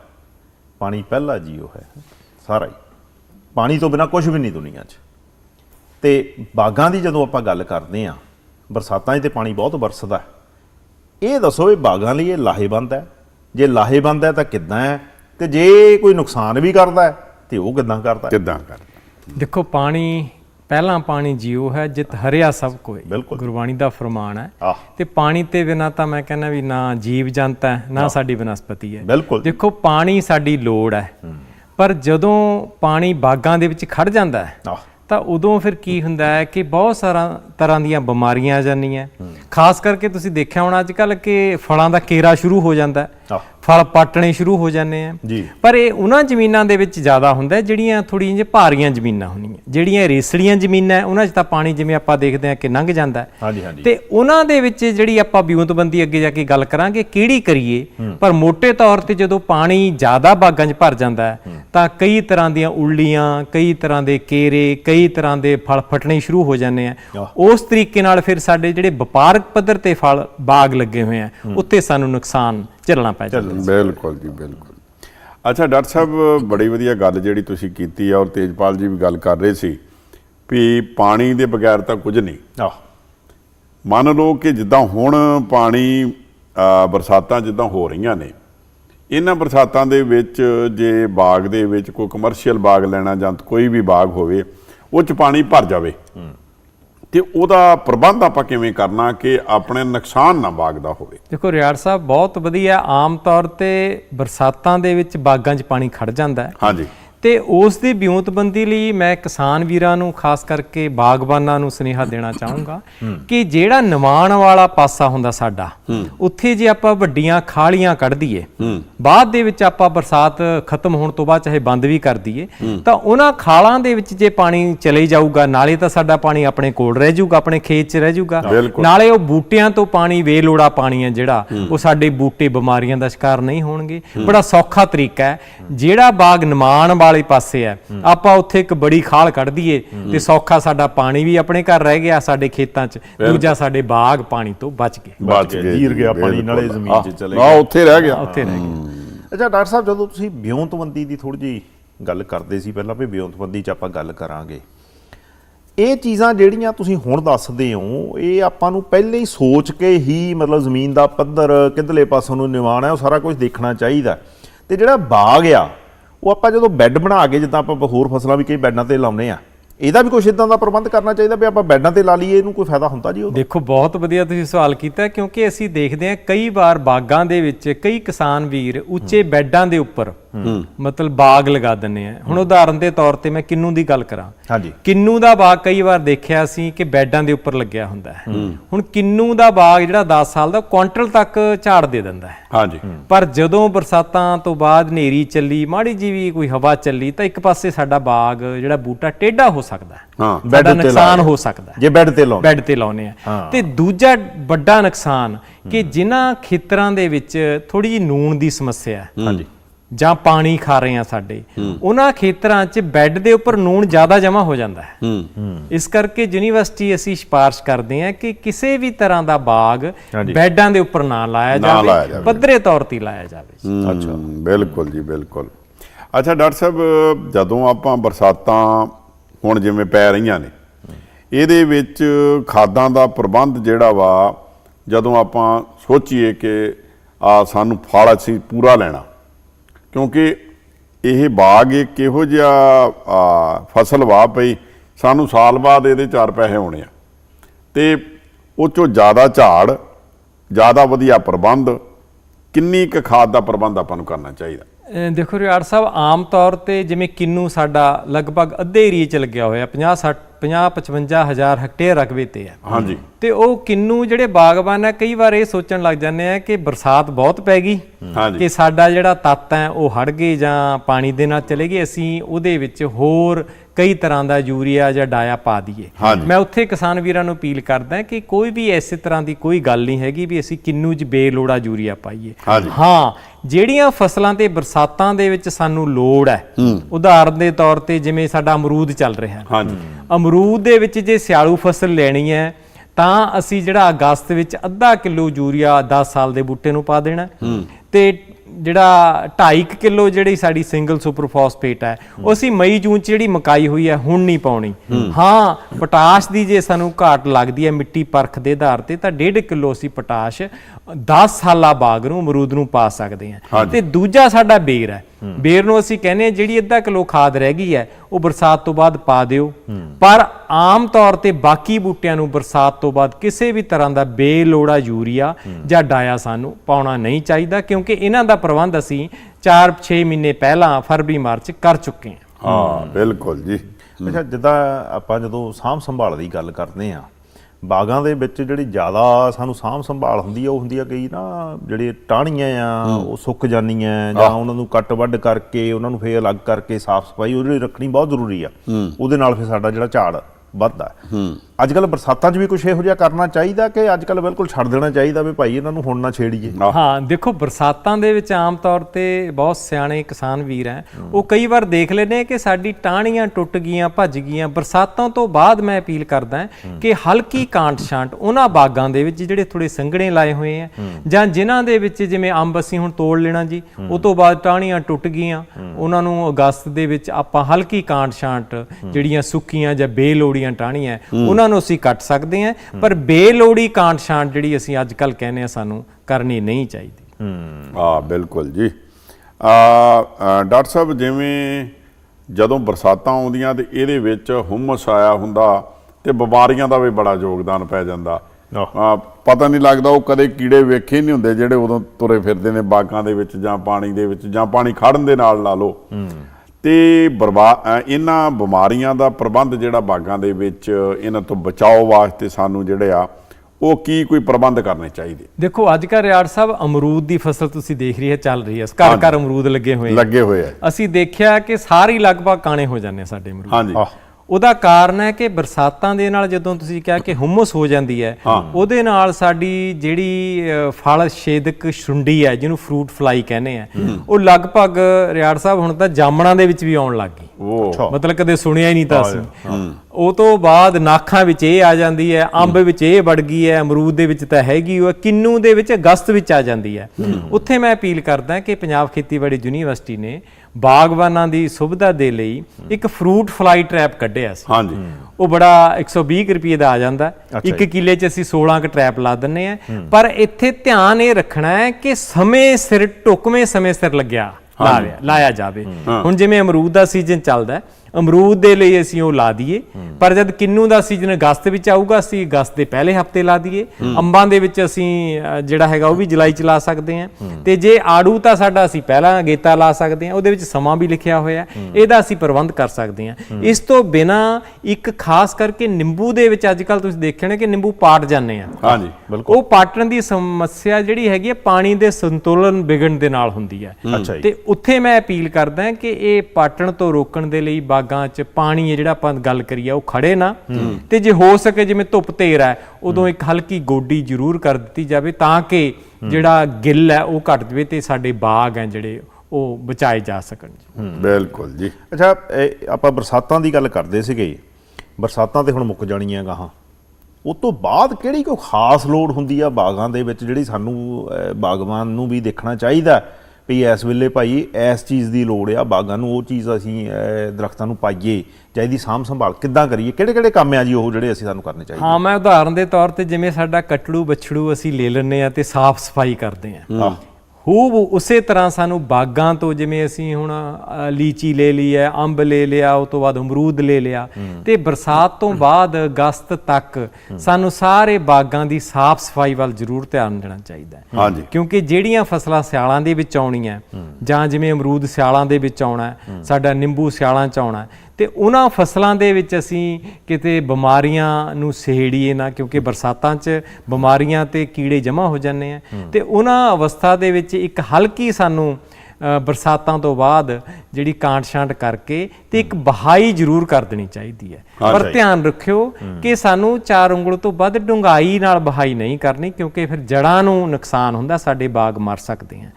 ਪਾਣੀ ਪਹਿਲਾ ਜੀਓ ਹੈ, ਸਾਰਾ ਹੀ। ਪਾਣੀ ਤੋਂ ਬਿਨਾ ਕੁਝ ਵੀ ਨਹੀਂ ਦੁਨੀਆ 'ਚ। ਤੇ ਬਾਗਾਂ ਦੀ ਜਦੋਂ ਆਪਾਂ ਗੱਲ ਕਰਦੇ ਆ ਬਰਸਾਤਾਂ 'ਚ ਤੇ ਪਾਣੀ ਬਹੁਤ ਵਰਸਦਾ ਹੈ। ਇਹ ਦੱਸੋ ਵੀ ਬਾਗਾਂ ਲਈ ਇਹ ਲਾਹੇਵੰਦ ਹੈ? ਜੇ ਲਾਹੇਵੰਦ ਹੈ ਤਾਂ ਕਿੱਦਾਂ ਹੈ? ਤੇ ਜੇ ਕੋਈ ਨੁਕਸਾਨ ਵੀ ਕਰਦਾ ਹੈ ਤੇ ਉਹ ਕਿੱਦਾਂ ਕਰਦਾ? ਕਿੱਦਾਂ ਕਰ ਦੇਖੋ ਪਾਣੀ ਪਹਿਲਾਂ ਪਾਣੀ ਜੀਉ ਹੈ ਜਿਤ ਹਰਿਆ ਸਭ ਕੋਈ ਬਿਲਕੁਲ। ਗੁਰਬਾਣੀ ਦਾ ਫਰਮਾਨ ਹੈ। ਆਹ। ਤੇ ਪਾਣੀ ਤੇ ਬਿਨਾ ਤਾਂ ਮੈਂ ਕਹਿੰਦਾ ਵੀ ਨਾ ਜੀਵ ਜੰਤ ਹੈ ਨਾ ਸਾਡੀ ਬਨਸਪਤੀ ਹੈ। ਬਿਲਕੁਲ। ਦੇਖੋ ਪਾਣੀ ਸਾਡੀ ਲੋੜ ਹੈ। ਪਰ ਜਦੋਂ ਪਾਣੀ ਬਾਗਾਂ ਦੇ ਵਿੱਚ ਖੜ ਜਾਂਦਾ ਹੈ ਤਾਂ ਉਦੋਂ ਫਿਰ ਕੀ ਹੁੰਦਾ ਹੈ ਕਿ ਬਹੁਤ ਸਾਰਾ ਤਰ੍ਹਾਂ ਦੀਆਂ ਬਿਮਾਰੀਆਂ ਆ ਜਾਂਦੀਆਂ। ਖਾਸ ਕਰਕੇ ਤੁਸੀਂ ਦੇਖਿਆ ਹੋਣਾ ਅੱਜ ਕੱਲ ਕਿ ਫਲਾਂ ਦਾ ਕੇਰਾ ਸ਼ੁਰੂ ਹੋ ਜਾਂਦਾ ਫਲ ਪਾਟਣੇ ਸ਼ੁਰੂ ਹੋ ਜਾਂਦੇ ਆ। ਜੀ। ਪਰ ਇਹ ਉਹਨਾਂ ਜ਼ਮੀਨਾਂ ਦੇ ਵਿੱਚ ਜ਼ਿਆਦਾ ਹੁੰਦਾ ਜਿਹੜੀਆਂ ਥੋੜੀਆਂ ਜਿਹੀਆਂ ਭਾਰੀਆਂ ਜ਼ਮੀਨਾਂ ਹੁੰਦੀਆਂ। ਜਿਹੜੀਆਂ ਰੇਸੜੀਆਂ ਜ਼ਮੀਨਾਂ ਉਹਨਾਂ 'ਚ ਤਾਂ ਪਾਣੀ ਜਿਵੇਂ ਆਪਾਂ ਦੇਖਦੇ ਹਾਂ ਕਿ ਲੰਘ ਜਾਂਦਾ ਹਾਂਜੀ ਹਾਂਜੀ। ਤੇ ਉਹਨਾਂ ਦੇ ਵਿੱਚ ਜਿਹੜੀ ਆਪਾਂ ਬਿਉਂਤਬੰਦੀ ਅੱਗੇ ਜਾ ਕੇ ਗੱਲ ਕਰਾਂਗੇ ਕਿਹੜੀ ਕਰੀਏ? ਪਰ ਮੋٹے ਤੌਰ ਤੇ ਜਦੋਂ ਪਾਣੀ ਜ਼ਿਆਦਾ ਬਾਗਾਂ 'ਚ ਭਰ ਜਾਂਦਾ ਤਾਂ ਕਈ ਤਰ੍ਹਾਂ ਦੀਆਂ ਉਲਲੀਆਂ ਕਈ ਤਰ੍ਹਾਂ ਦੇ ਕੇਰੇ ਕਈ ਤਰ੍ਹਾਂ ਦੇ ਫਲ ਫਟਣੇ ਸ਼ੁਰੂ ਹੋ ਜਾਂਦੇ ਆ। ਉਸ ਤਰੀਕੇ ਨਾਲ ਫਿਰ ਸਾਡੇ ਜਿਹੜੇ ਵਪਾਰਕ ਪੱਧਰ ਤੇ ਫਲ ਬਾਗ ਲੱਗੇ ਹੋਏ ਆ ਉੱਤੇ ਸਾਨੂੰ ਨੁਕਸਾਨ ਝੱਲਣਾ ਪੈ ਜਾਂਦਾ ਬਿਲਕੁਲ ਜੀ ਬਿਲਕੁਲ। ਅੱਛਾ ਡਾਕਟਰ ਸਾਹਿਬ ਬੜੀ ਵਧੀਆ ਗੱਲ ਜਿਹੜੀ ਤੁਸੀਂ ਕੀਤੀ ਹੈ ਔਰ ਤੇਜਪਾਲ ਜੀ ਵੀ ਗੱਲ ਕਰ ਰਹੇ ਸੀ ਵੀ ਪਾਣੀ ਦੇ ਬਗੈਰ ਤਾਂ ਕੁਝ ਨਹੀਂ। ਆਹ। ਮੰਨ ਲਓ ਕਿ ਜਿੱਦਾਂ ਹੁਣ ਪਾਣੀ ਬਰਸਾਤਾਂ ਜਿੱਦਾਂ ਹੋ ਰਹੀਆਂ ਨੇ ਇਹਨਾਂ ਬਰਸਾਤਾਂ ਦੇ ਵਿੱਚ ਜੇ ਬਾਗ ਦੇ ਵਿੱਚ ਕੋਈ ਕਮਰਸ਼ੀਅਲ ਬਾਗ ਲੈਣਾ ਜਾਂ ਕੋਈ ਵੀ ਬਾਗ ਹੋਵੇ ਉਹ ਚ ਪਾਣੀ ਭਰ ਜਾਵੇ। ਤੇ ਉਹਦਾ ਪ੍ਰਬੰਧ ਆਪਾਂ ਕਿਵੇਂ ਕਰਨਾ ਕਿ ਆਪਣੇ ਨੁਕਸਾਨ ਨਾ ਬਾਗ ਦਾ ਹੋਵੇ? ਦੇਖੋ ਰਿਆੜ ਸਾਹਿਬ ਬਹੁਤ ਵਧੀਆ ਆਮ ਤੌਰ ਤੇ ਬਰਸਾਤਾਂ ਦੇ ਵਿੱਚ ਬਾਗਾਂ 'ਚ ਪਾਣੀ ਖੜ ਜਾਂਦਾ ਹੈ। ਹਾਂਜੀ। ਤੇ ਉਸ ਦੀ ਬਿਉਂਤਬੰਦੀ ਲਈ ਮੈਂ ਕਿਸਾਨ ਵੀਰਾਂ ਨੂੰ ਖਾਸ ਕਰਕੇ ਬਾਗਬਾਨਾਂ ਨੂੰ ਸੁਨੇਹਾ ਦੇਣਾ ਚਾਹੂੰਗਾ ਕਿ ਜਿਹੜਾ ਨਿਮਾਣ ਵਾਲਾ ਪਾਸਾ ਹੁੰਦਾ ਸਾਡਾ ਉੱਥੇ ਜੇ ਆਪਾਂ ਵੱਡੀਆਂ ਖਾਲੀਆਂ ਕੱਢ ਦਈਏ ਬਾਅਦ ਦੇ ਵਿੱਚ ਆਪਾਂ ਬਰਸਾਤ ਖਤਮ ਹੋਣ ਤੋਂ ਬਾਅਦ ਚਾਹੇ ਬੰਦ ਵੀ ਕਰ ਦਈਏ ਤਾਂ ਉਹਨਾਂ ਖਾਲਾਂ ਦੇ ਵਿੱਚ ਜੇ ਪਾਣੀ ਚਲੇ ਜਾਊਗਾ ਨਾਲੇ ਤਾਂ ਸਾਡਾ ਪਾਣੀ ਆਪਣੇ ਕੋਲ ਰਹਿ ਜਾਊਗਾ ਆਪਣੇ ਖੇਤ 'ਚ ਰਹਿ ਜਾਊਗਾ। ਨਾਲੇ ਉਹ ਬੂਟਿਆਂ ਤੋਂ ਪਾਣੀ ਵੇਲੋੜਾ ਪਾਣੀ ਹੈ ਜਿਹੜਾ ਉਹ ਸਾਡੇ ਬੂਟੇ ਬਿਮਾਰੀਆਂ ਦਾ ਸ਼ਿਕਾਰ ਨਹੀਂ ਹੋਣਗੇ। ਬੜਾ ਸੌਖਾ ਤਰੀਕਾ ਹੈ। ਜਿਹੜਾ ਬਾਗ ਨਿਮਾਣ ਵਾਲੇ ਪਾਸੇ ਹੈ। ਆਪਾਂ ਉੱਥੇ ਇੱਕ ਬੜੀ ਖਾਲ ਕੱਢ ਦਈਏ ਤੇ ਸੌਖਾ ਸਾਡਾ ਪਾਣੀ ਵੀ ਆਪਣੇ ਘਰ ਰਹਿ ਗਿਆ ਸਾਡੇ ਖੇਤਾਂ 'ਚ ਦੂਜਾ ਸਾਡੇ ਬਾਗ ਪਾਣੀ ਤੋਂ ਬਚ ਗਏ ਬਚ ਗਏ, ਜੀਰ ਗਿਆ ਪਾਣੀ, ਨਾਲੇ। ਜ਼ਮੀਨ 'ਚ ਚਲੇ ਆਹ, ਉੱਥੇ ਰਹਿ ਗਿਆ। ਉੱਥੇ ਰਹਿ ਗਏ ਅੱਛਾ ਡਾਕਟਰ ਸਾਹਿਬ ਜਦੋਂ ਤੁਸੀਂ ਵਿਉਂਤਬੰਦੀ ਦੀ ਥੋੜੀ ਜੀ ਗੱਲ ਕਰਦੇ ਸੀ ਪਹਿਲਾਂ ਵੀ ਵਿਉਂਤਬੰਦੀ 'ਚ ਆਪਾਂ ਗੱਲ ਕਰਾਂਗੇ। ਇਹ ਚੀਜ਼ਾਂ ਜਿਹੜੀਆਂ ਤੁਸੀਂ ਹੁਣ ਦੱਸਦੇ ਹੋ ਇਹ ਆਪਾਂ ਨੂੰ ਪਹਿਲੇ ਹੀ ਸੋਚ ਕੇ ਹੀ ਮਤਲਬ ਜ਼ਮੀਨ ਦਾ ਪੱਧਰ ਕਿੱਧਰਲੇ ਪਾਸੋਂ ਨੂੰ ਨਿਵਾਣ ਹੈ ਉਹ ਸਾਰਾ ਕੁਝ ਦੇਖਣਾ ਚਾਹੀਦਾ। ਤੇ ਜਿਹੜਾ ਬਾਗ ਆ ਉਹ ਆਪਾਂ ਜਦੋਂ ਬੈੱਡ ਬਣਾ ਕੇ ਜਿੱਦਾਂ ਆਪਾਂ ਹੋਰ ਫਸਲਾਂ ਵੀ ਕਈ ਬੈੱਡਾਂ ਤੇ ਲਾਉਨੇ ਆ ਇਹਦਾ ਵੀ ਕੁਝ ਇਦਾਂ ਦਾ ਪ੍ਰਬੰਧ ਕਰਨਾ ਚਾਹੀਦਾ ਵੀ ਆਪਾਂ ਬੈੱਡਾਂ ਤੇ ਲਾ ਲਈਏ ਇਹਨੂੰ ਕੋਈ ਫਾਇਦਾ ਹੁੰਦਾ ਜੀ ਉਹਦਾ ਦੇਖੋ ਬਹੁਤ ਵਧੀਆ ਤੁਸੀਂ ਸਵਾਲ ਕੀਤਾ ਕਿਉਂਕਿ ਅਸੀਂ ਦੇਖਦੇ ਹਾਂ ਕਈ ਵਾਰ ਬਾਗਾਂ ਦੇ ਵਿੱਚ ਕਈ ਕਿਸਾਨ ਵੀਰ ਉੱਚੇ ਬੈੱਡਾਂ ਦੇ ਉੱਪਰ ਮਤਲਬ ਬਾਗ ਲਗਾ ਦਿੰਦੇ ਆ। ਹੁਣ ਉਦਾਹਰਨ ਦੇ ਤੌਰ ਤੇ ਮੈਂ ਕਿੰਨੂ ਦੀ ਗੱਲ ਕਰਾਂ। ਹਾਂਜੀ। ਕਿੰਨੂ ਦਾ ਬਾਗ ਕਈ ਵਾਰ ਦੇਖਿਆ ਸੀ ਕਿ ਬੈੱਡਾਂ ਦੇ ਉੱਪਰ ਲੱਗਿਆ ਹੁੰਦਾ ਹੈ। ਹੁਣ ਕਿੰਨੂ ਦਾ ਬਾਗ ਜਿਹੜਾ 10 ਸਾਲ ਦਾ ਕੁਆਂਟਲ ਤੱਕ ਝਾੜ ਦੇ ਦਿੰਦਾ ਹੈ। ਹਾਂਜੀ। ਪਰ ਜਦੋਂ ਬਰਸਾਤਾਂ ਤੋਂ ਬਾਅਦ ਹਨੇਰੀ ਚੱਲੀ ਮਾੜੀ ਜੀ ਵੀ ਕੋਈ ਹਵਾ ਚੱਲੀ ਤਾਂ ਇੱਕ ਪਾਸੇ ਸਾਡਾ ਬਾਗ ਜਿਹੜਾ ਬੂਟਾ ਟੇਢਾ ਹੋ ਸਕਦਾ ਹੈ। ਹਾਂ ਬੈੱਡ ਉੱਤੇ ਨੁਕਸਾਨ। ਹੋ ਸਕਦਾ ਜੇ ਬੈੱਡ ਤੇ ਲਾਉਣੇ ਬੈੱਡ ਤੇ ਲਾਉਨੇ ਆ। ਤੇ ਦੂਜਾ ਵੱਡਾ ਨੁਕਸਾਨ ਕਿ ਜਿਨ੍ਹਾਂ ਖੇਤਰਾਂ ਦੇ ਵਿੱਚ ਥੋੜੀ ਜਿਹੀ ਨੂਣ ਦੀ ਸਮੱਸਿਆ ਹੈ। ਹਾਂਜੀ। ਜਾਂ ਪਾਣੀ ਖਾ ਰਹੇ ਆ ਸਾਡੇ ਉਹਨਾਂ ਖੇਤਰਾਂ 'ਚ ਬੈੱਡ ਦੇ ਉੱਪਰ ਨੂਣ ਜ਼ਿਆਦਾ ਜਮ੍ਹਾਂ ਹੋ ਜਾਂਦਾ ਹੈ। ਇਸ ਕਰਕੇ ਯੂਨੀਵਰਸਿਟੀ ਅਸੀਂ ਸਿਫਾਰਿਸ਼ ਕਰਦੇ ਹਾਂ ਕਿ ਕਿਸੇ ਵੀ ਤਰ੍ਹਾਂ ਦਾ ਬਾਗ। ਬੈੱਡਾਂ ਦੇ ਉੱਪਰ ਨਾ ਲਾਇਆ ਨਾ ਲਾਇਆ ਜਾਵੇ। ਜਾਵੇ। ਪੱਧਰੇ ਤੌਰ ਤੇ ਲਾਇਆ ਜਾਵੇ। ਅੱਛਾ। ਬਿਲਕੁਲ ਜੀ ਬਿਲਕੁਲ। ਅੱਛਾ ਡਾਕਟਰ ਸਾਹਿਬ ਜਦੋਂ ਆਪਾਂ ਬਰਸਾਤਾਂ ਹੁਣ ਜਿਵੇਂ ਪੈ ਰਹੀਆਂ ਨੇ ਇਹਦੇ ਵਿੱਚ ਖਾਦਾਂ ਦਾ ਪ੍ਰਬੰਧ ਜਿਹੜਾ ਵਾ ਜਦੋਂ ਆਪਾਂ ਸੋਚੀਏ ਕਿ ਆ ਸਾਨੂੰ ਫਲ ਅਸੀਂ ਪੂਰਾ ਲੈਣਾ ਕਿਉਂਕਿ ਇਹ ਬਾਗ ਇੱਕ ਇਹੋ ਜਿਹਾ ਫਸਲ ਵਾਹ ਪਈ, ਸਾਨੂੰ ਸਾਲ ਬਾਅਦ ਇਹਦੇ ਚਾਰ ਪੈਸੇ ਹੋਣੇ ਆ। ਤੇ ਉਹ ਚੋਂ ਜ਼ਿਆਦਾ ਝਾੜ, ਜ਼ਿਆਦਾ ਵਧੀਆ ਪ੍ਰਬੰਧ, ਕਿੰਨੀ ਕੁ ਖਾਦ ਦਾ ਪ੍ਰਬੰਧ ਆਪਾਂ ਨੂੰ ਕਰਨਾ ਚਾਹੀਦਾ। ਦੇਖੋ ਰਿਆੜ ਸਾਹਿਬ ਆਮ ਤੌਰ ਤੇ ਜਿਵੇਂ ਕਿੰਨੂ ਸਾਡਾ ਲਗਭਗ ਅੱਧੇ ਏਰੀਏ ਚ ਲੱਗਿਆ ਹੋਇਆ 50 60 50 55 ਹਜ਼ਾਰ ਹੈਕਟੇਅਰ ਰਕਬੇ ਤੇ ਹੈ। ਹਾਂਜੀ। ਤੇ ਉਹ ਕਿੰਨੂ ਜਿਹੜੇ ਬਾਗਬਾਨ ਆ ਕਈ ਵਾਰ ਇਹ ਸੋਚਣ ਲੱਗ ਜਾਂਦੇ ਆ ਕਿ ਬਰਸਾਤ ਬਹੁਤ ਪੈ ਗਈ ਕਿ ਸਾਡਾ ਜਿਹੜਾ ਤੱਤ ਹੈ ਉਹ ਹੜ ਗਏ ਜਾਂ ਪਾਣੀ ਦੇ ਨਾਲ ਚਲੇ ਗਏ ਅਸੀਂ ਉਹਦੇ ਵਿੱਚ ਹੋਰ ਕਈ ਤਰ੍ਹਾਂ ਦਾ ਯੂਰੀਆ ਜਾਂ ਡਾਇਆ ਪਾ ਦਈਏ। ਮੈਂ ਉੱਥੇ ਕਿਸਾਨ ਵੀਰਾਂ ਨੂੰ ਅਪੀਲ ਕਰਦਾ ਕਿ ਕੋਈ ਵੀ ਐਸੇ ਤਰ੍ਹਾਂ ਦੀ ਕੋਈ ਗੱਲ ਨਹੀਂ ਹੈਗੀ ਵੀ ਅਸੀਂ ਕਿੰਨੂ 'ਚ ਬੇਲੋੜਾ ਯੂਰੀਆ ਪਾਈਏ। ਹਾਂ ਜਿਹੜੀਆਂ ਫਸਲਾਂ ਤੇ ਬਰਸਾਤਾਂ ਦੇ ਵਿੱਚ ਸਾਨੂੰ ਲੋੜ ਹੈ ਉਦਾਹਰਨ ਦੇ ਤੌਰ ਤੇ ਜਿਵੇਂ ਸਾਡਾ ਅਮਰੂਦ ਚੱਲ ਰਿਹਾ ਹੈ ਅਮਰੂਦ ਦੇ ਵਿੱਚ ਜੇ ਸਿਆਲੂ ਫਸਲ ਲੈਣੀ ਹੈ ਤਾਂ ਅਸੀਂ ਜਿਹੜਾ ਅਗਸਤ ਵਿੱਚ ਅੱਧਾ ਕਿਲੋ ਯੂਰੀਆ 10 ਸਾਲ ਦੇ ਬੂਟੇ ਨੂੰ ਪਾ ਦੇਣਾ। ਤੇ ਜਿਹੜਾ 2.5 ਕਿਲੋ ਜਿਹੜੀ ਸਾਡੀ ਸਿੰਗਲ ਸੁਪਰ ਫਾਸਫੇਟ ਹੈ ਉਹ ਅਸੀਂ ਮਈ ਜੂਨ ਚ ਜਿਹੜੀ ਮਕਾਈ ਹੋਈ ਹੈ ਹੁਣ ਨਹੀਂ ਪਾਉਣੀ। ਹਾਂ। ਪੋਟਾਸ਼ ਦੀ ਜੇ ਸਾਨੂੰ ਘਾਟ ਲੱਗਦੀ ਹੈ ਮਿੱਟੀ ਪਰਖ ਦੇ ਆਧਾਰ ਤੇ ਤਾਂ 1.5 ਕਿਲੋ ਅਸੀਂ ਪੋਟਾਸ਼ 10 ਸਾਲਾ ਬਾਗ ਨੂੰ ਅਮਰੂਦ ਨੂੰ ਪਾ ਸਕਦੇ ਹਾਂ। ਤੇ ਦੂਜਾ ਸਾਡਾ ਬੇਰ ਹੈ। ਬੇਰ ਨੂੰ ਅਸੀਂ ਕਹਿੰਦੇ ਹਾਂ ਜਿਹੜੀ ਅੱਧਾ ਕਿਲੋ ਖਾਦ ਰਹਿ ਗਈ ਹੈ ਉਹ ਬਰਸਾਤ ਤੋਂ ਬਾਅਦ ਪਾ ਦਿਓ। ਪਰ ਆਮ ਤੌਰ ਤੇ ਬਾਕੀ ਬੂਟਿਆਂ ਨੂੰ ਬਰਸਾਤ ਤੋਂ ਬਾਅਦ ਕਿਸੇ ਵੀ ਤਰ੍ਹਾਂ ਦਾ ਬੇਲੋੜਾ ਯੂਰੀਆ ਜਾਂ ਡਾਇਆ ਸਾਨੂੰ ਪਾਉਣਾ ਨਹੀਂ ਚਾਹੀਦਾ ਕਿਉਂਕਿ ਇਹਨਾਂ ਦਾ ਪ੍ਰਬੰਧ ਅਸੀਂ 4-6 ਮਹੀਨੇ ਪਹਿਲਾਂ ਫਰਵਰੀ ਮਾਰਚ ਕਰ ਚੁੱਕੇ ਹਾਂ। ਹਾਂ ਬਿਲਕੁਲ ਜੀ। ਅੱਛਾ ਜਿੱਦਾਂ ਆਪਾਂ ਜਦੋਂ ਸਾਂਭ ਸੰਭਾਲ ਦੀ ਗੱਲ ਕਰਦੇ ਆ ਬਾਗਾਂ ਦੇ ਵਿੱਚ ਜਿਹੜੀ ਜ਼ਿਆਦਾ ਸਾਨੂੰ ਸਾਂਭ ਸੰਭਾਲ ਹੁੰਦੀ ਆ ਉਹ ਹੁੰਦੀ ਆ ਕਈ ਨਾ ਜਿਹੜੇ ਟਾਹਣੀਆਂ ਆ ਉਹ ਸੁੱਕ ਜਾਂਦੀਆਂ ਜਾਂ ਉਹਨਾਂ ਨੂੰ ਕੱਟ ਵੱਢ ਕਰਕੇ ਉਹਨਾਂ ਨੂੰ ਫੇਰ ਅਲੱਗ ਕਰਕੇ ਸਾਫ਼ ਸਫ਼ਾਈ ਉਹਦੀ ਰੱਖਣੀ ਬਹੁਤ ਜ਼ਰੂਰੀ ਆ। ਉਹਦੇ ਨਾਲ ਫਿਰ ਸਾਡਾ ਜਿਹੜਾ ਝਾੜ ਵੱਧਦਾ। ਹੈ। ਅੱਜ ਕੱਲ ਬਰਸਾਤਾਂ 'ਚ ਵੀ ਕੁਝ ਇਹੋ ਜਿਹਾ ਕਰਨਾ ਚਾਹੀਦਾ ਕਿ ਅੱਜ ਕੱਲ ਬਿਲਕੁਲ ਛੱਡ ਦੇਣਾ ਚਾਹੀਦਾ ਵੀ ਭਾਈ ਇਹਨਾਂ ਨੂੰ ਹੁਣ ਨਾ ਛੇੜੀਏ। ਹਾਂ ਦੇਖੋ ਬਰਸਾਤਾਂ ਦੇ ਵਿੱਚ ਆਮ ਤੌਰ ਤੇ ਬਹੁਤ ਸਿਆਣੇ ਕਿਸਾਨ ਵੀਰ ਹੈ। ਉਹ ਕਈ ਵਾਰ ਦੇਖ ਲੈਨੇ ਕਿ ਸਾਡੀ ਟਾਹਣੀਆਂ ਟੁੱਟ ਗਈਆਂ ਭੱਜ ਗਈਆਂ। ਬਰਸਾਤਾਂ ਤੋਂ ਬਾਅਦ ਮੈਂ ਅਪੀਲ ਕਰਦਾ ਕਿ ਹਲਕੀ ਕਾਂਟ ਛਾਂਟ ਉਹਨਾਂ ਬਾਗਾਂ ਦੇ ਵਿੱਚ ਜਿਹੜੇ ਥੋੜੇ ਸੰਘਣੇ ਲਾਏ ਹੋਏ ਆ ਜਾਂ ਜਿਨ੍ਹਾਂ ਦੇ ਵਿੱਚ ਜਿਵੇਂ ਅੰਬ ਅਸੀਂ ਹੁਣ ਤੋੜ ਲੈਣਾ ਜੀ ਉਹ ਤੋਂ ਬਾਅਦ ਟਾਹਣੀਆਂ ਟੁੱਟ ਗਈਆਂ। ਉਹਨਾਂ ਨੂੰ ਅਗਸਤ ਦੇ ਵਿੱਚ ਆਪਾਂ ਹਲਕੀ ਕਾਂਟ ਛਾਂਟ ਜਿਹੜੀਆਂ ਸੁੱਕੀਆਂ ਜਾਂ ਬੇਲੋੜੀਆਂ ਟਾਹਣੀਆਂ ਉਹਨਾਂ ਨੂੰ ਅਸੀਂ ਕੱਟ ਸਕਦੇ ਹਾਂ ਪਰ ਬੇਲੋੜੀ ਕਾਂਟ ਛਾਂਟ ਜਿਹੜੀ ਅਸੀਂ ਅੱਜ ਕੱਲ ਕਹਿੰਦੇ ਆ ਸਾਨੂੰ ਕਰਨੀ ਨਹੀਂ ਚਾਹੀਦੀ। ਹਾਂ। ਬਿਲਕੁਲ ਜੀ। ਆ ਡਾਕਟਰ ਸਾਹਿਬ ਜਿਵੇਂ ਜਦੋਂ ਬਰਸਾਤਾਂ ਆਉਂਦੀਆਂ ਤੇ ਇਹਦੇ ਵਿੱਚ ਹੁਮਸ ਆਇਆ ਹੁੰਦਾ ਤੇ ਬਿਮਾਰੀਆਂ ਦਾ ਵੀ ਬੜਾ ਯੋਗਦਾਨ ਪੈ ਜਾਂਦਾ। ਆ ਪਤਾ ਨਹੀਂ ਲੱਗਦਾ ਉਹ ਕਦੇ ਕੀੜੇ ਵੇਖੇ ਨਹੀਂ ਹੁੰਦੇ ਜਿਹੜੇ ਉਦੋਂ ਤੁਰੇ ਫਿਰਦੇ ਨੇ ਬਾਗਾਂ ਦੇ ਵਿੱਚ ਜਾਂ ਪਾਣੀ ਦੇ ਵਿੱਚ ਜਾਂ ਪਾਣੀ ਖੜਨ ਦੇ ਨਾਲ ਲਾ ਲਓ। ਤੇ ਇਹਨਾਂ ਬਿਮਾਰੀਆਂ ਦਾ ਪ੍ਰਬੰਧ ਜਿਹੜਾ ਬਾਗਾਂ ਦੇ ਵਿੱਚ ਇਹਨਾਂ ਤੋਂ ਬਚਾਓ ਵਾਸਤੇ ਸਾਨੂੰ ਜਿਹੜੇ ਆ ਉਹ ਕੀ ਕੋਈ ਪ੍ਰਬੰਧ ਕਰਨੇ ਚਾਹੀਦੇ? ਦੇਖੋ ਅੱਜ ਕੱਲ੍ਹ ਰਿਆੜ ਸਾਹਿਬ ਅਮਰੂਦ ਦੀ ਫਸਲ ਤੁਸੀਂ ਦੇਖ ਰਹੀ ਹੈ ਚੱਲ ਰਹੀ ਹੈ। ਘਰ ਘਰ ਅਮਰੂਦ ਲੱਗੇ ਹੋਏ ਆ। ਲੱਗੇ ਹੋਏ ਆ ਅਸੀਂ ਦੇਖਿਆ ਕਿ ਸਾਰੀ ਲਗਭਗ ਕਾਣੇ ਹੋ ਜਾਂਦੇ ਸਾਡੇ ਅਮਰੂਦ। ਹਾਂਜੀ। ਉਹਦਾ ਕਾਰਨ ਹੈ ਕਿ ਬਰਸਾਤਾਂ ਦੇ ਨਾਲ ਜਦੋਂ ਤੁਸੀਂ ਕਿਹਾ ਕਿ ਹੁਮਸ ਹੋ ਜਾਂਦੀ ਹੈ ਉਹਦੇ ਨਾਲ ਸਾਡੀ ਜਿਹੜੀ ਫਲ ਛੇਦਕ ਸ਼ੁੰਡੀ ਹੈ ਜਿਹਨੂੰ ਫਰੂਟ ਫਲਾਈ ਕਹਿੰਦੇ ਆ ਉਹ ਲਗਭਗ ਰਿਆੜ ਸਾਹਿਬ ਹੁਣ ਤਾਂ ਜਾਮਣਾਂ ਦੇ ਵਿੱਚ ਵੀ ਆਉਣ ਲੱਗ ਗਈ। ਮਤਲਬ ਕਦੇ ਸੁਣਿਆ ਹੀ ਨਹੀਂ ਤਾਂ ਅਸੀਂ। ਉਹ ਤੋਂ ਬਾਅਦ ਨਾਖਾਂ ਵਿੱਚ ਇਹ ਆ ਜਾਂਦੀ ਹੈ ਅੰਬ ਵਿੱਚ ਇਹ ਵੜ ਗਈ ਹੈ ਅਮਰੂਦ ਦੇ ਵਿੱਚ ਤਾਂ ਹੈਗੀ ਉਹ ਕਿੰਨੂ ਦੇ ਵਿੱਚ ਅਗਸਤ ਵਿੱਚ ਆ ਜਾਂਦੀ ਹੈ। ਉੱਥੇ ਮੈਂ ਅਪੀਲ ਕਰਦਾ ਕਿ ਪੰਜਾਬ ਖੇਤੀਬਾੜੀ ਯੂਨੀਵਰਸਿਟੀ ਨੇ ਬਾਗਬਾਨਾਂ ਦੀ ਸੁਵਿਧਾ ਦੇ ਲਈ ਇੱਕ ਫਰੂਟ ਫਲਾਈ ਟ੍ਰੈਪ ਕੱਢਿਆ ਸੀ। ਹਾਂਜੀ। ਉਹ ਬੜਾ 120 ਕੁ ਰੁਪਏ ਦਾ ਆ ਜਾਂਦਾ। ਇੱਕ ਕਿੱਲੇ 'ਚ ਅਸੀਂ 16 ਕ ਟ੍ਰੈਪ ਲਾ ਦਿੰਨੇ ਆ ਪਰ ਇੱਥੇ ਧਿਆਨ ਇਹ ਰੱਖਣਾ ਹੈ ਕਿ ਸਮੇਂ ਸਿਰ ਟੁਕਵੇਂ ਸਮੇਂ ਸਿਰ ਲੱਗਿਆ ਲਾਇਆ ਲਾਇਆ ਜਾਵੇ। ਹੁਣ ਜਿਵੇਂ ਅਮਰੂਦ ਦਾ ਸੀਜ਼ਨ ਚੱਲਦਾ ਹੈ, ਅਮਰੂਦ ਦੇ ਲਈ ਅਸੀਂ ਉਹ ਲਾ ਦਈਏ। ਪਰ ਜਦ ਕਿੰਨੂ ਦਾ ਸੀਜ਼ਨ ਅਗਸਤ ਵਿੱਚ ਆਊਗਾ ਅਸੀਂ ਅਗਸਤ ਦੇ ਪਹਿਲੇ ਹਫ਼ਤੇ ਲਾ ਦਈਏ। ਅੰਬਾਂ ਦੇ ਵਿੱਚ ਅਸੀਂ ਜਿਹੜਾ ਹੈਗਾ ਉਹ ਵੀ ਜੁਲਾਈ ਚ ਲਾ ਸਕਦੇ ਹਾਂ। ਤੇ ਜੇ ਆੜੂ ਤਾਂ ਸਾਡਾ ਅਸੀਂ ਪਹਿਲਾਂ ਅਗੇਤਾ ਲਾ ਸਕਦੇ ਹਾਂ। ਉਹਦੇ ਵਿੱਚ ਸਮਾਂ ਵੀ ਲਿਖਿਆ ਹੋਇਆ। ਇਹਦਾ ਅਸੀਂ ਪ੍ਰਬੰਧ ਕਰ ਸਕਦੇ ਹਾਂ। ਇਸ ਤੋਂ ਬਿਨਾ ਇੱਕ ਖਾਸ ਕਰਕੇ ਨਿੰਬੂ ਦੇ ਵਿੱਚ ਅੱਜ ਕੱਲ ਤੁਸੀਂ ਦੇਖਿਆ ਨਾ ਕਿ ਨਿੰਬੂ ਪਾਟ ਜਾਂਦੇ ਆ। ਹਾਂਜੀ ਉਹ ਪਾਟਣ ਦੀ ਸਮੱਸਿਆ ਜਿਹੜੀ ਹੈਗੀ ਹੈ ਪਾਣੀ ਦੇ ਸੰਤੁਲਨ ਵਿਗੜਨ ਦੇ ਨਾਲ ਹੁੰਦੀ ਹੈ। ਤੇ ਉੱਥੇ ਮੈਂ ਅਪੀਲ ਕਰਦਾ ਕਿ ਇਹ ਪਾਟਣ ਤੋਂ ਰੋਕਣ ਦੇ ਲਈ ਬਾਗਾਂ 'ਚ ਪਾਣੀ ਹੈ ਜਿਹੜਾ ਆਪਾਂ ਗੱਲ ਕਰੀਏ, ਉਹ ਖੜੇ ਨਾ। ਤੇ ਜੇ ਹੋ ਸਕੇ ਜਿਵੇਂ ਧੁੱਪ ਤੇਰ ਹੈ, ਉਦੋਂ ਇੱਕ ਹਲਕੀ ਗੋਡੀ ਜ਼ਰੂਰ ਕਰ ਦਿੱਤੀ ਜਾਵੇ ਤਾਂ ਕਿ ਜਿਹੜਾ ਗਿੱਲ ਹੈ, ਉਹ ਘਟ ਜਵੇ ਤੇ ਸਾਡੇ ਬਾਗ ਹੈ ਜਿਹੜੇ ਉਹ ਬਚਾਏ ਜਾ ਸਕਣ ਬਿਲਕੁਲ ਜੀ। ਅੱਛਾ ਆਪਾਂ ਬਰਸਾਤਾਂ ਦੀ ਗੱਲ ਕਰਦੇ ਸੀਗੇ ਬਰਸਾਤਾਂ ਤੇ ਹੁਣ ਮੁੱਕ ਜਾਣੀਆਂ ਗਾਹਾਂ। ਉਹ ਤੋਂ ਬਾਅਦ ਕਿਹੜੀ ਕੋਈ ਖਾਸ ਲੋੜ ਹੁੰਦੀ ਆ ਬਾਗਾਂ ਦੇ ਵਿੱਚ ਜਿਹੜੀ ਸਾਨੂੰ ਬਾਗਵਾਨ ਨੂੰ ਵੀ ਦੇਖਣਾ ਚਾਹੀਦਾ? ਵੀ ਇਸ ਵੇਲੇ ਭਾਈ ਇਸ ਚੀਜ਼ ਦੀ ਲੋੜ ਆ ਬਾਗਾਂ ਨੂੰ ਉਹ ਚੀਜ਼ ਅਸੀਂ ਦਰਖਤਾਂ ਨੂੰ ਪਾਈਏ ਜਾਂ ਇਹਦੀ ਸਾਂਭ ਸੰਭਾਲ ਕਿੱਦਾਂ ਕਰੀਏ ਕਿਹੜੇ ਕਿਹੜੇ ਕੰਮ ਆ ਜੀ ਉਹ ਜਿਹੜੇ ਅਸੀਂ ਸਾਨੂੰ ਕਰਨੇ ਚਾਹੀਦੇ? ਹਾਂ ਮੈਂ ਉਦਾਹਰਨ ਦੇ ਤੌਰ ਤੇ ਜਿਵੇਂ ਸਾਡਾ ਕਟੜੂ ਬਛੜੂ ਅਸੀਂ ਲੈ ਲੈਂਦੇ ਆ ਤੇ ਸਾਫ਼ ਸਫ਼ਾਈ ਕਰਦੇ ਆ। ਹੂਬ ਉਸੇ ਤਰ੍ਹਾਂ ਸਾਨੂੰ ਬਾਗਾਂ ਤੋਂ ਜਿਵੇਂ ਅਸੀਂ ਹੁਣ ਲੀਚੀ ਲੈ ਲਈ ਹੈ ਅੰਬ ਲੈ ਲਿਆ ਉਸ ਤੋਂ ਬਾਅਦ ਅਮਰੂਦ ਲੈ ਲਿਆ ਤੇ ਬਰਸਾਤ ਤੋਂ ਬਾਅਦ ਅਗਸਤ ਤੱਕ ਸਾਨੂੰ ਸਾਰੇ ਬਾਗਾਂ ਦੀ ਸਾਫ਼ ਸਫ਼ਾਈ ਵੱਲ ਜ਼ਰੂਰ ਧਿਆਨ ਦੇਣਾ ਚਾਹੀਦਾ ਹੈ। ਕਿਉਂਕਿ ਜਿਹੜੀਆਂ ਫਸਲਾਂ ਸਿਆਲਾਂ ਦੇ ਵਿੱਚ ਆਉਣੀਆਂ ਜਾਂ ਜਿਵੇਂ ਅਮਰੂਦ ਸਿਆਲਾਂ ਦੇ ਵਿੱਚ ਆਉਣਾ ਸਾਡਾ ਨਿੰਬੂ ਸਿਆਲਾਂ ਚ ਆਉਣਾ ਤੇ ਉਹਨਾਂ ਫਸਲਾਂ ਦੇ ਵਿੱਚ ਅਸੀਂ ਕਿਤੇ ਬਿਮਾਰੀਆਂ ਨੂੰ ਸਹੇੜੀਏ ਨਾ ਕਿਉਂਕਿ ਬਰਸਾਤਾਂ 'ਚ ਬਿਮਾਰੀਆਂ ਤੇ ਕੀੜੇ ਜਮ੍ਹਾਂ ਹੋ ਜਾਂਦੇ ਆ। ਤੇ ਉਹਨਾਂ ਅਵਸਥਾ ਦੇ ਵਿੱਚ ਇੱਕ ਹਲਕੀ ਸਾਨੂੰ ਬਰਸਾਤਾਂ ਤੋਂ ਬਾਅਦ ਜਿਹੜੀ ਕਾਂਟ ਛਾਂਟ ਕਰਕੇ ਤੇ ਇੱਕ ਬਹਾਈ ਜ਼ਰੂਰ ਕਰ ਦੇਣੀ ਚਾਹੀਦੀ ਹੈ। ਪਰ। ਧਿਆਨ ਰੱਖਿਓ ਕਿ ਸਾਨੂੰ 4 ਉਂਗਲ ਤੋਂ ਵੱਧ ਡੂੰਘਾਈ ਨਾਲ ਬਹਾਈ ਨਹੀਂ ਕਰਨੀ ਕਿਉਂਕਿ ਫਿਰ ਜੜਾਂ ਨੂੰ ਨੁਕਸਾਨ ਹੁੰਦਾ ਸਾਡੇ ਬਾਗ ਮਰ ਸਕਦੇ ਆ।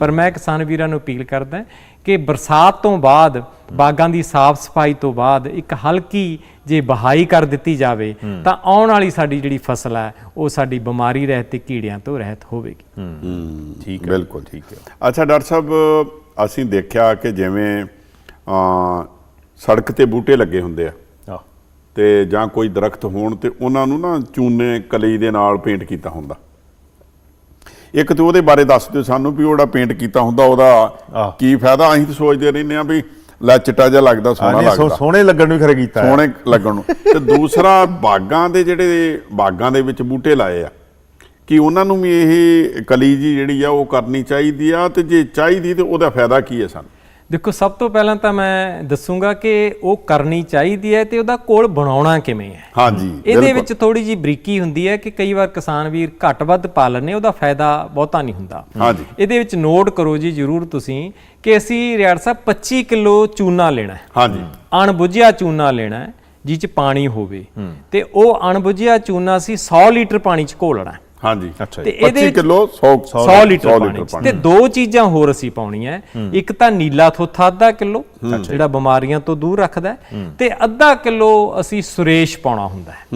ਪਰ ਮੈਂ ਕਿਸਾਨ ਵੀਰਾਂ ਨੂੰ ਅਪੀਲ ਕਰਦਾ ਕਿ ਬਰਸਾਤ ਤੋਂ ਬਾਅਦ ਬਾਗਾਂ ਦੀ ਸਾਫ਼ ਸਫ਼ਾਈ ਤੋਂ ਬਾਅਦ ਇੱਕ ਹਲਕੀ ਜੇ ਬਹਾਈ ਕਰ ਦਿੱਤੀ ਜਾਵੇ ਤਾਂ ਆਉਣ ਵਾਲੀ ਸਾਡੀ ਜਿਹੜੀ ਫਸਲ ਹੈ ਉਹ ਸਾਡੀ ਬਿਮਾਰੀ ਰਹਿਤ ਤੇ ਕੀੜਿਆਂ ਤੋਂ ਰਹਿਤ ਹੋਵੇਗੀ। ਹੂੰ ਠੀਕ ਹੈ। ਬਿਲਕੁਲ ਠੀਕ ਹੈ। ਅੱਛਾ ਡਾਕਟਰ ਸਾਹਿਬ ਅਸੀਂ ਦੇਖਿਆ ਕਿ ਜਿਵੇਂ ਸੜਕ ਤੇ ਬੂਟੇ ਲੱਗੇ ਹੁੰਦੇ ਆ। ਤੇ ਜਾਂ ਕੋਈ ਦਰਖਤ ਹੋਣ ਤੇ ਉਹਨਾਂ ਨੂੰ ਨਾ ਚੂਨੇ ਕਲੀ ਦੇ ਨਾਲ ਪੇਂਟ ਕੀਤਾ ਹੁੰਦਾ। ਇੱਕ ਤੇ ਉਹਦੇ ਬਾਰੇ ਦੱਸ ਦਿਓ ਸਾਨੂੰ ਵੀ ਉਹਦਾ ਪੇਂਟ ਕੀਤਾ ਹੁੰਦਾ ਉਹਦਾ। ਕੀ ਫਾਇਦਾ ਅਸੀਂ ਤਾਂ ਸੋਚਦੇ ਰਹਿੰਦੇ ਆ ਵੀ ਲੈ ਚਿੱਟਾ ਜਿਹਾ ਲੱਗਦਾ ਸੋਹਣਾ ਲੱਗਦਾ ਸੋਹਣੇ ਲੱਗਣ ਨੂੰ ਖਰੇ ਕੀਤਾ। ਸੋਹਣੇ ਲੱਗਣ ਨੂੰ ਤੇ ਦੂਸਰਾ ਬਾਗਾਂ ਦੇ ਜਿਹੜੇ ਬਾਗਾਂ ਦੇ ਵਿੱਚ ਬੂਟੇ ਲਾਏ ਆ ਕਿ ਉਹਨਾਂ ਨੂੰ ਵੀ ਇਹ ਕਲੀ ਜੀ ਜਿਹੜੀ ਆ ਉਹ ਕਰਨੀ ਚਾਹੀਦੀ ਆ ਤੇ ਜੇ ਚਾਹੀਦੀ ਤੇ ਉਹਦਾ ਫਾਇਦਾ ਕੀ ਹੈ ਸਾਨੂੰ ਦੇਖੋ ਸਭ ਤੋਂ ਪਹਿਲਾਂ ਤਾਂ ਮੈਂ ਦੱਸੂਗਾ ਕਿ ਉਹ ਕਰਨੀ ਚਾਹੀਦੀ ਹੈ ਤੇ ਉਹਦਾ ਕੋਲ ਬਣਾਉਣਾ ਕਿਵੇਂ ਹੈ। ਹਾਂਜੀ ਇਹਦੇ। ਵਿੱਚ ਥੋੜੀ ਜੀ ਬਰੀਕੀ ਹੁੰਦੀ ਹੈ ਕਿ ਕਈ ਵਾਰ ਕਿਸਾਨ ਵੀਰ ਘੱਟ ਵੱਧ ਪਾ ਲੈਂਦੇ ਉਹਦਾ ਫਾਇਦਾ ਬਹੁਤਾ ਨਹੀਂ ਹੁੰਦਾ। ਹਾਂਜੀ। ਇਹਦੇ ਵਿੱਚ ਨੋਟ ਕਰੋ ਜੀ ਜਰੂਰ ਤੁਸੀਂ ਕਿ ਅਸੀਂ ਰਿਆੜ ਸਾਹਿਬ 25 ਕਿਲੋ ਚੂਨਾ ਲੈਣਾ ਹੈ। ਹਾਂਜੀ। ਅਣਬੁੱਝਿਆ ਚੂਨਾ ਲੈਣਾ ਹੈ ਜਿਹ ਚ ਪਾਣੀ ਹੋਵੇ। ਤੇ ਉਹ ਅਣਬੁੱਝਿਆ ਚੂਨਾ ਅਸੀਂ 100 ਲੀਟਰ ਪਾਣੀ ਚ ਘੋਲਣਾ ਹੈ। ਹਾਂਜੀ। ਅੱਛਾ ਤੇ ਜੀ ਇਹਦੇ 25 ਵਿੱਚ ਕਿਲੋ 100 100 ਲੀਟਰ ਪਾਣੀ। ਤੇ ਦੋ ਚੀਜ਼ਾਂ ਹੋਰ ਅਸੀਂ ਪਾਉਣੀਆਂ। ਇੱਕ ਤਾਂ ਨੀਲਾ ਥੋਥਾ ਅੱਧਾ ਕਿਲੋ ਜਿਹੜਾ ਬਿਮਾਰੀਆਂ ਤੋਂ ਦੂਰ ਰੱਖਦਾ ਤੇ ਅੱਧਾ ਕਿਲੋ ਅਸੀਂ ਸੁਰੇਸ਼ ਪਾਉਣਾ ਹੁੰਦਾ ਹੈ।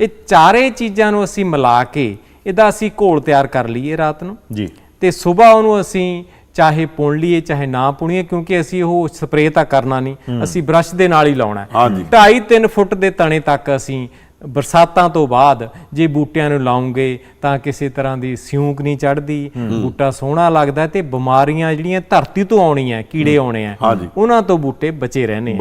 ਇਹ ਚਾਰੇ ਚੀਜ਼ਾਂ ਨੂੰ ਅਸੀਂ ਮਿਲਾ ਕੇ ਇਹਦਾ ਅਸੀਂ ਘੋਲ ਤਿਆਰ ਕਰ ਲਈਏ ਰਾਤ ਨੂੰ। ਜੀ। ਤੇ ਸਵੇਰ ਉਹਨੂੰ ਅਸੀਂ ਚਾਹੇ ਪੁਣ ਲਈਏ ਚਾਹੇ ਨਾ ਪੁਣੀਏ ਕਿਉਂਕਿ ਅਸੀਂ ਉਹ ਸਪਰੇਅ ਤਾਂ ਕਰਨਾ ਨਹੀਂ। ਅਸੀਂ ਬ੍ਰਸ਼ ਦੇ ਨਾਲ ਹੀ ਲਾਉਣਾ ਹੈ। ਹਾਂਜੀ। 2.5 3 ਫੁੱਟ ਦੇ ਤਣੇ ਤੱਕ ਅਸੀਂ ਬਰਸਾਤਾਂ ਤੋਂ ਬਾਅਦ ਜੇ ਬੂਟਿਆਂ ਨੂੰ ਲਾਉਂਗੇ ਤਾਂ ਕਿਸੇ ਤਰ੍ਹਾਂ ਦੀ ਸਿਉਂਕ ਨਹੀਂ ਚੜਦੀ ਬੂਟਾ ਸੋਹਣਾ ਲੱਗਦਾ ਤੇ ਬਿਮਾਰੀਆਂ ਜਿਹੜੀਆਂ ਧਰਤੀ ਤੋਂ ਆਉਣੀਆਂ ਕੀੜੇ ਆਉਣੇ ਆ। ਉਹਨਾਂ ਤੋਂ ਬੂਟੇ ਬਚੇ ਰਹਿਣੇ ਆ।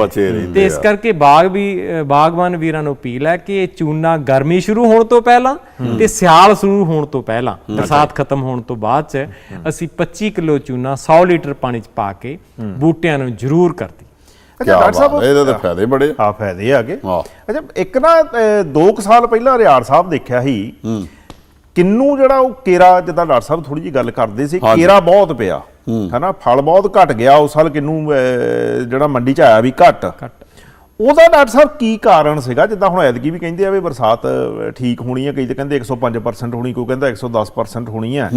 ਤੇ ਇਸ। ਕਰਕੇ ਬਾਗ ਵੀ ਬਾਗਬਾਨ ਵੀਰਾਂ ਨੂੰ ਅਪੀਲ ਹੈ ਕਿ ਇਹ ਚੂਨਾ ਗਰਮੀ ਸ਼ੁਰੂ ਹੋਣ ਤੋਂ ਪਹਿਲਾਂ ਤੇ ਸਿਆਲ ਸ਼ੁਰੂ ਹੋਣ ਤੋਂ ਪਹਿਲਾਂ ਬਰਸਾਤ ਖਤਮ ਹੋਣ ਤੋਂ ਬਾਅਦ ਚ ਅਸੀਂ 25 ਕਿਲੋ ਚੂਨਾ 100 ਲੀਟਰ ਪਾਣੀ ਚ ਪਾ ਕੇ ਬੂਟਿਆਂ ਨੂੰ ਜ਼ਰੂਰ ਕਰਦੀ ਕੀ ਬਾਤ ਹੈ, ਇਹਦੇ ਤਾਂ ਫਾਇਦੇ ਬੜੇ ਆ। ਫਾਇਦੇ ਆ ਗਏ। ਅੱਛਾ ਇੱਕ ਨਾ ਅਹ, ਦੋ ਕੁ ਸਾਲ ਪਹਿਲਾਂ ਰਿਆੜ ਸਾਹਿਬ ਦੇਖਿਆ ਸੀ। ਕਿੰਨੂ ਜਿਹੜਾ ਉਹ ਕੇਰਾ ਜਿੱਦਾਂ ਡਾਕਟਰ ਸਾਹਿਬ ਥੋੜੀ ਜੀ ਗੱਲ ਕਰਦੇ ਸੀ। ਕੇਰਾ ਬਹੁਤ ਪਿਆ। ਹਨਾ ਫਲ ਬਹੁਤ ਘਟ ਗਿਆ ਉਸ ਸਾਲ ਕਿੰਨੂ ਜਿਹੜਾ ਮੰਡੀ ਚ ਆਇਆ ਵੀ ਘਟ। ਘੱਟ। ਉਹਦਾ ਡਾਕਟਰ ਸਾਹਿਬ ਕੀ ਕਾਰਨ ਸੀਗਾ? ਜਿੱਦਾਂ ਹੁਣ ਐਤਕੀ ਵੀ ਕਹਿੰਦੇ ਆ ਵੀ ਬਰਸਾਤ ਠੀਕ ਹੋਣੀ ਹੈ ਕਈ ਤਾਂ ਕਹਿੰਦੇ 105% ਹੋਣੀ ਕੋਈ ਕਹਿੰਦਾ 110% ਹੋਣੀ ਹੈ।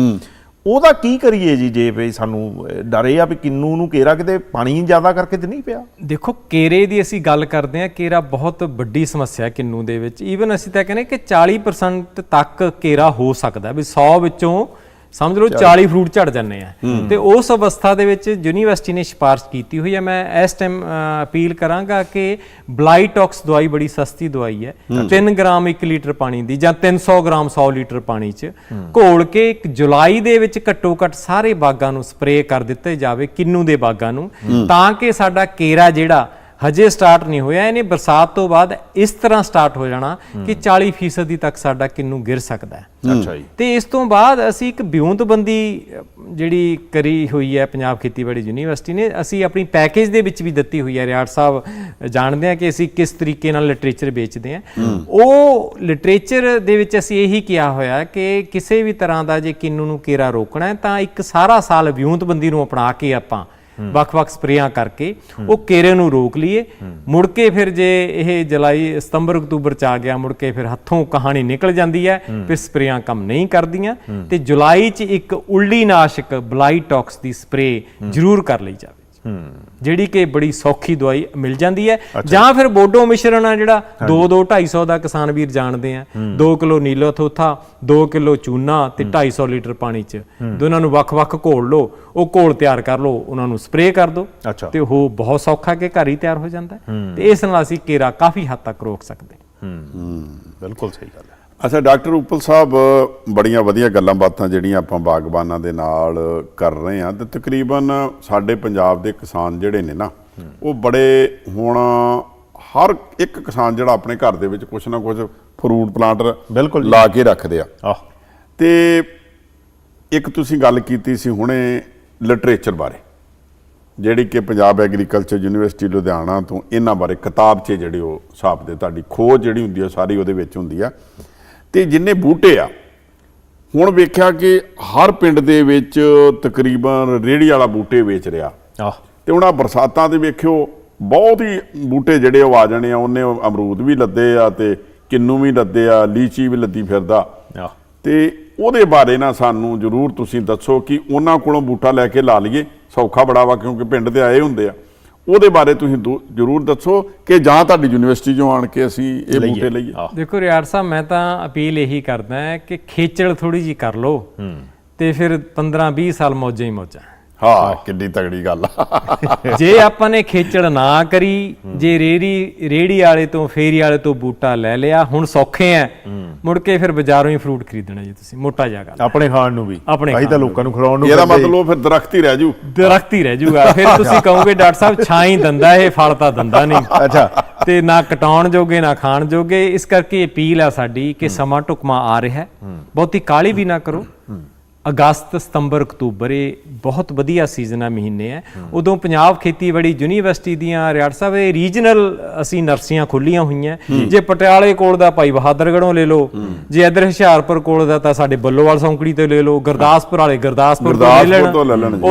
ਉਹਦਾ ਕੀ ਕਰੀਏ ਜੀ ਜੇ ਵੀ ਸਾਨੂੰ ਅਹ, ਡਰ ਇਹ ਆ ਵੀ ਕਿੰਨੂ ਨੂੰ ਕੇਰਾ ਕਿਤੇ ਪਾਣੀ ਜ਼ਿਆਦਾ ਕਰਕੇ ਤੇ ਨਹੀਂ ਪਿਆ? ਦੇਖੋ ਕੇਰੇ ਦੀ ਅਸੀਂ ਗੱਲ ਕਰਦੇ ਹਾਂ ਕੇਰਾ ਬਹੁਤ ਵੱਡੀ ਸਮੱਸਿਆ ਹੈ ਕਿੰਨੂ ਦੇ ਵਿੱਚ। ਈਵਨ ਅਸੀਂ ਤਾਂ ਕਹਿੰਦੇ ਕਿ 40% ਤੱਕ ਕੇਰਾ ਹੋ ਸਕਦਾ ਵੀ 100 ਵਿੱਚੋਂ ਸਮਝ ਲਓ 40 ਫਰੂਟ ਝੜ ਜਾਂਦੇ ਆ। ਤੇ ਉਸ ਅਵਸਥਾ ਦੇ ਵਿੱਚ ਯੂਨੀਵਰਸਿਟੀ ਨੇ ਸਿਫਾਰਿਸ਼ ਕੀਤੀ ਹੋਈ ਹੈ। ਮੈਂ ਇਸ ਟਾਈਮ ਅਪੀਲ ਕਰਾਂਗਾ ਕਿ ਬਲਾਈਟੌਕਸ ਦਵਾਈ ਬੜੀ ਸਸਤੀ ਦਵਾਈ ਹੈ। 3 ਗ੍ਰਾਮ 1 ਲੀਟਰ ਪਾਣੀ ਦੀ ਜਾਂ 300 ਗ੍ਰਾਮ 100 ਲੀਟਰ ਪਾਣੀ 'ਚ। ਘੋਲ ਕੇ ਇੱਕ ਜੁਲਾਈ ਦੇ ਵਿੱਚ ਘੱਟੋ ਘੱਟ ਸਾਰੇ ਬਾਗਾਂ ਨੂੰ ਸਪਰੇਅ ਕਰ ਦਿੱਤੇ ਜਾਵੇ ਕਿੰਨੂ ਦੇ ਬਾਗਾਂ ਨੂੰ। ਤਾਂ ਕਿ ਸਾਡਾ ਕੇਰਾ ਜਿਹੜਾ ਹਜੇ ਸਟਾਰਟ ਨਹੀਂ ਹੋਇਆ ਇਹਨੇ ਬਰਸਾਤ ਤੋਂ ਬਾਅਦ ਇਸ ਤਰ੍ਹਾਂ ਸਟਾਰਟ ਹੋ ਜਾਣਾ ਕਿ 40% ਦੀ ਤੱਕ ਸਾਡਾ ਕਿੰਨੂ ਗਿਰ ਸਕਦਾ ਹੈ। ਅੱਛਾ ਜੀ। ਤੇ ਇਸ ਤੋਂ ਬਾਅਦ ਅਸੀਂ ਇੱਕ ਬਿਉਂਤਬੰਦੀ ਜਿਹੜੀ ਕਰੀ ਹੋਈ ਹੈ ਪੰਜਾਬ ਖੇਤੀਬਾੜੀ ਯੂਨੀਵਰਸਿਟੀ ਨੇ ਅਸੀਂ ਆਪਣੀ ਪੈਕੇਜ ਦੇ ਵਿੱਚ ਵੀ ਦਿੱਤੀ ਹੋਈ ਹੈ। ਰਿਆੜ ਸਾਹਿਬ ਜਾਣਦੇ ਆ ਕਿ ਅਸੀਂ ਕਿਸ ਤਰੀਕੇ ਨਾਲ ਲਿਟਰੇਚਰ ਵੇਚਦੇ ਆ ਉਹ ਲਿਟਰੇਚਰ ਦੇ ਵਿੱਚ ਅਸੀਂ ਇਹੀ ਕਿਹਾ ਹੋਇਆ ਕਿ ਕਿਸੇ ਵੀ ਤਰ੍ਹਾਂ ਦਾ ਜੇ ਕਿੰਨੂ ਨੂੰ ਕੇਰਾ ਰੋਕਣਾ ਹੈ ਤਾਂ ਇੱਕ ਸਾਰਾ ਸਾਲ ਬਿਉਂਤਬੰਦੀ ਨੂੰ ਅਪਣਾ ਕੇ ਆਪਾਂ ਵੱਖ-ਵੱਖ ਸਪਰੇਆਂ ਕਰਕੇ ਉਹ ਕੇਰੇ ਨੂੰ ਰੋਕ ਲਈਏ। ਮੁੜ ਕੇ ਫਿਰ ਜੇ ਇਹ ਜੁਲਾਈ ਸਤੰਬਰ ਅਕਤੂਬਰ ਚ ਆ ਗਿਆ ਮੁੜ ਕੇ ਫਿਰ ਹੱਥੋਂ ਕਹਾਣੀ ਨਿਕਲ ਜਾਂਦੀ ਹੈ। ਫਿਰ ਸਪਰੇਆਂ ਕੰਮ ਨਹੀਂ ਕਰਦੀਆਂ। ਤੇ ਜੁਲਾਈ ਚ ਇੱਕ ਉਲਡੀ ਨਾਸ਼ਕ ਬਲਾਈਟੌਕਸ ਦੀ ਸਪਰੇ ਜ਼ਰੂਰ ਕਰ ਲਈ ਜਾਵੇ। ਜਿਹੜੀ ਕਿ ਬੜੀ ਸੌਖੀ ਦਵਾਈ ਮਿਲ ਜਾਂਦੀ ਹੈ। ਜਾਂ ਫਿਰ ਬੋਡੋ ਮਿਸ਼ਰਣ ਆ ਜਿਹੜਾ 2 2 250 ਦਾ ਕਿਸਾਨ ਵੀਰ ਜਾਣਦੇ ਆ। 2 ਕਿਲੋ ਨੀਲੋ ਥੋਥਾ 2 ਕਿਲੋ ਚੂਨਾ ਤੇ 250 ਲੀਟਰ ਪਾਣੀ ਚ। ਦੋਨਾਂ ਨੂੰ ਵੱਖ-ਵੱਖ ਘੋਲ ਲਓ ਉਹ ਘੋਲ ਤਿਆਰ ਕਰ ਲਓ ਉਹਨਾਂ ਨੂੰ ਸਪਰੇਅ ਕਰ ਦਿਓ। ਤੇ ਉਹ ਬਹੁਤ ਸੌਖਾ ਕਿ ਘਰ ਹੀ ਤਿਆਰ ਹੋ ਜਾਂਦਾ। ਤੇ ਇਸ ਨਾਲ ਅਸੀਂ ਕੇਰਾ ਕਾਫੀ ਹੱਦ ਤੱਕ ਰੋਕ ਸਕਦੇ। ਹਾਂ ਬਿਲਕੁਲ ਸਹੀ ਗੱਲ ਹੈ। ਅੱਛਾ ਡਾਕਟਰ ਉਪਲ ਸਾਹਿਬ ਬੜੀਆਂ ਵਧੀਆ ਗੱਲਾਂ ਬਾਤਾਂ ਜਿਹੜੀਆਂ ਆਪਾਂ ਬਾਗਬਾਨਾਂ ਦੇ ਨਾਲ ਕਰ ਰਹੇ ਹਾਂ ਤੇ ਤਕਰੀਬਨ ਸਾਡੇ ਪੰਜਾਬ ਦੇ ਕਿਸਾਨ ਜਿਹੜੇ ਨੇ ਨਾ ਉਹ ਬੜੇ ਹੁਣ ਹਰ ਇੱਕ ਕਿਸਾਨ ਜਿਹੜਾ ਆਪਣੇ ਘਰ ਦੇ ਵਿੱਚ ਕੁਛ ਨਾ ਕੁਛ ਫਰੂਟ ਪਲਾਂਟ ਬਿਲਕੁਲ। ਲਾ ਕੇ ਰੱਖਦੇ ਆ। ਤੇ ਇੱਕ ਤੁਸੀਂ ਗੱਲ ਕੀਤੀ ਸੀ ਹੁਣੇ ਲਿਟਰੇਚਰ ਬਾਰੇ ਜਿਹੜੀ ਕਿ ਪੰਜਾਬ ਐਗਰੀਕਲਚਰ ਯੂਨੀਵਰਸਿਟੀ ਲੁਧਿਆਣਾ ਤੋਂ ਇਹਨਾਂ ਬਾਰੇ ਕਿਤਾਬ 'ਚ ਜਿਹੜੇ ਉਹ ਛਾਪਦੇ ਤੁਹਾਡੀ ਖੋਜ ਜਿਹੜੀ ਹੁੰਦੀ ਆ ਸਾਰੀ ਉਹਦੇ ਵਿੱਚ ਹੁੰਦੀ ਆ। ਤੇ ਜਿੰਨੇ ਬੂਟੇ ਆ ਹੁਣ ਵੇਖਿਆ ਕਿ ਹਰ ਪਿੰਡ ਦੇ ਵਿੱਚ ਤਕਰੀਬਨ ਰੇੜੀ ਵਾਲਾ ਬੂਟੇ ਵੇਚ ਰਿਹਾ। ਆਹ। ਤੇ ਹੁਣ ਆ ਬਰਸਾਤਾਂ ਦੇ ਵੇਖਿਓ ਬਹੁਤ ਹੀ ਬੂਟੇ ਜਿਹੜੇ ਉਹ ਆ ਜਾਣੇ ਆ ਉਹਨੇ ਅਮਰੂਦ ਵੀ ਲੱਦੇ ਆ ਤੇ ਕਿੰਨੂ ਵੀ ਲੱਦੇ ਆ ਲੀਚੀ ਵੀ ਲੱਦੀ ਫਿਰਦਾ। ਆਹ। ਤੇ ਉਹਦੇ ਬਾਰੇ ਨਾ ਸਾਨੂੰ ਜਰੂਰ ਤੁਸੀਂ ਦੱਸੋ ਕਿ ਉਹਨਾਂ ਕੋਲੋਂ ਬੂਟਾ ਲੈ ਕੇ ਲਾ ਲਈਏ। ਸੌਖਾ ਬੜਾ ਵਾ ਕਿਉਂਕਿ ਪਿੰਡ ਦੇ ਆਏ ਹੁੰਦੇ ਆ। ਉਹਦੇ ਬਾਰੇ ਤੁਸੀਂ ਦੂ- ਜਰੂਰ ਦੱਸੋ ਕਿ ਜਾਂ ਤੁਹਾਡੀ ਯੂਨੀਵਰਸਿਟੀ ਚੋਂ ਆਣ ਕੇ ਅਸੀਂ ਇਹ ਬੂਟੇ ਲਈਏ। ਦੇਖੋ ਰਿਆੜ ਸਾਹਿਬ ਮੈਂ ਤਾਂ ਅਪੀਲ ਇਹੀ ਕਰਦਾ ਕਿ ਖੇਚਲ ਥੋੜੀ ਜੀ ਕਰ ਲਓ ਤੇ ਫਿਰ 15 20 ਸਾਲ ਮੌਜਾਂ ਹੀ ਮੌਜਾਂ। ਹਾਂ। ਕਿੰਨੀ ਤਗੜੀ ਗੱਲ ਜੇ ਆਪਾਂ ਨੇ ਖੇਚਲ ਨਾ ਕਰੀ ਜੇ ਰੇੜੀ ਰੇੜੀ ਵਾਲੇ ਤੋਂ ਫੇਰੀ ਵਾਲੇ ਤੋਂ ਬੂਟਾ ਲੈ ਲਿਆ ਹੁਣ ਸੌਖੇ ਆ ਮੁੜ ਕੇ ਫਿਰ ਬਾਜ਼ਾਰੋਂ ਹੀ ਫਰੂਟ ਖਰੀਦਣਾ ਜੀ ਤੁਸੀਂ ਮੋਟਾ ਜਾ ਗੱਲ। ਆਪਣੇ ਖਾਣ ਨੂੰ ਵੀ। ਆਪਣੇ ਅਸੀਂ ਤਾਂ ਲੋਕਾਂ ਨੂੰ ਖਿਲਾਉਣ ਨੂੰ ਇਹਦਾ। ਮਤਲਬ ਫਿਰ ਦਰਖਤ ਹੀ ਰਹਿ ਜੂ। ਦਰਖਤ ਹੀ ਰਹਿ ਜਾਊਗਾ ਫਿਰ ਤੁਸੀਂ ਕਹੋਗੇ ਡਾਕਟਰ ਸਾਹਿਬ ਛਾਂ ਹੀ ਦੰਦਾ ਇਹ ਫਲ ਤਾਂ ਦੰਦਾ ਨਹੀਂ। ਅੱਛਾ। ਤੇ ਨਾ ਕਟਾਉਣ ਜੋਗੇ ਨਾ ਖਾਣ ਜੋਗੇ। ਇਸ ਕਰਕੇ ਅਪੀਲ ਆ ਸਾਡੀ ਕਿ ਸਮਾਂ ਟੁਕਮਾ ਆ ਰਿਹਾ ਹੈ। ਬਹੁਤੀ ਕਾਲੀ ਵੀ ਨਾ ਕਰੋ। ਅਗਸਤ ਸਤੰਬਰ ਅਕਤੂਬਰ ਇਹ ਬਹੁਤ ਵਧੀਆ ਸੀਜ਼ਨ ਆ ਮਹੀਨੇ ਹੈ ਉਦੋਂ ਪੰਜਾਬ ਖੇਤੀਬਾੜੀ ਯੂਨੀਵਰਸਿਟੀ ਦੀਆਂ ਰਿਆੜ ਸਾਹਿਬ ਇਹ ਰੀਜਨਲ ਅਸੀਂ ਨਰਸੀਆਂ ਖੁੱਲੀਆਂ ਹੋਈਆਂ। ਜੇ ਪਟਿਆਲੇ ਕੋਲ ਦਾ ਭਾਈ ਬਹਾਦਰਗੜ੍ਹੋਂ ਲੈ ਲਓ ਜੇ ਇਧਰ ਹੁਸ਼ਿਆਰਪੁਰ ਕੋਲ ਦਾ ਤਾਂ ਸਾਡੇ ਬੱਲੋਵਾਲ ਸੌਂਕੜੀ ਤੋਂ ਲੈ ਲਓ ਗੁਰਦਾਸਪੁਰ ਵਾਲੇ ਗੁਰਦਾਸਪੁਰ ਤੋਂ ਲੈ ਲੈਣ।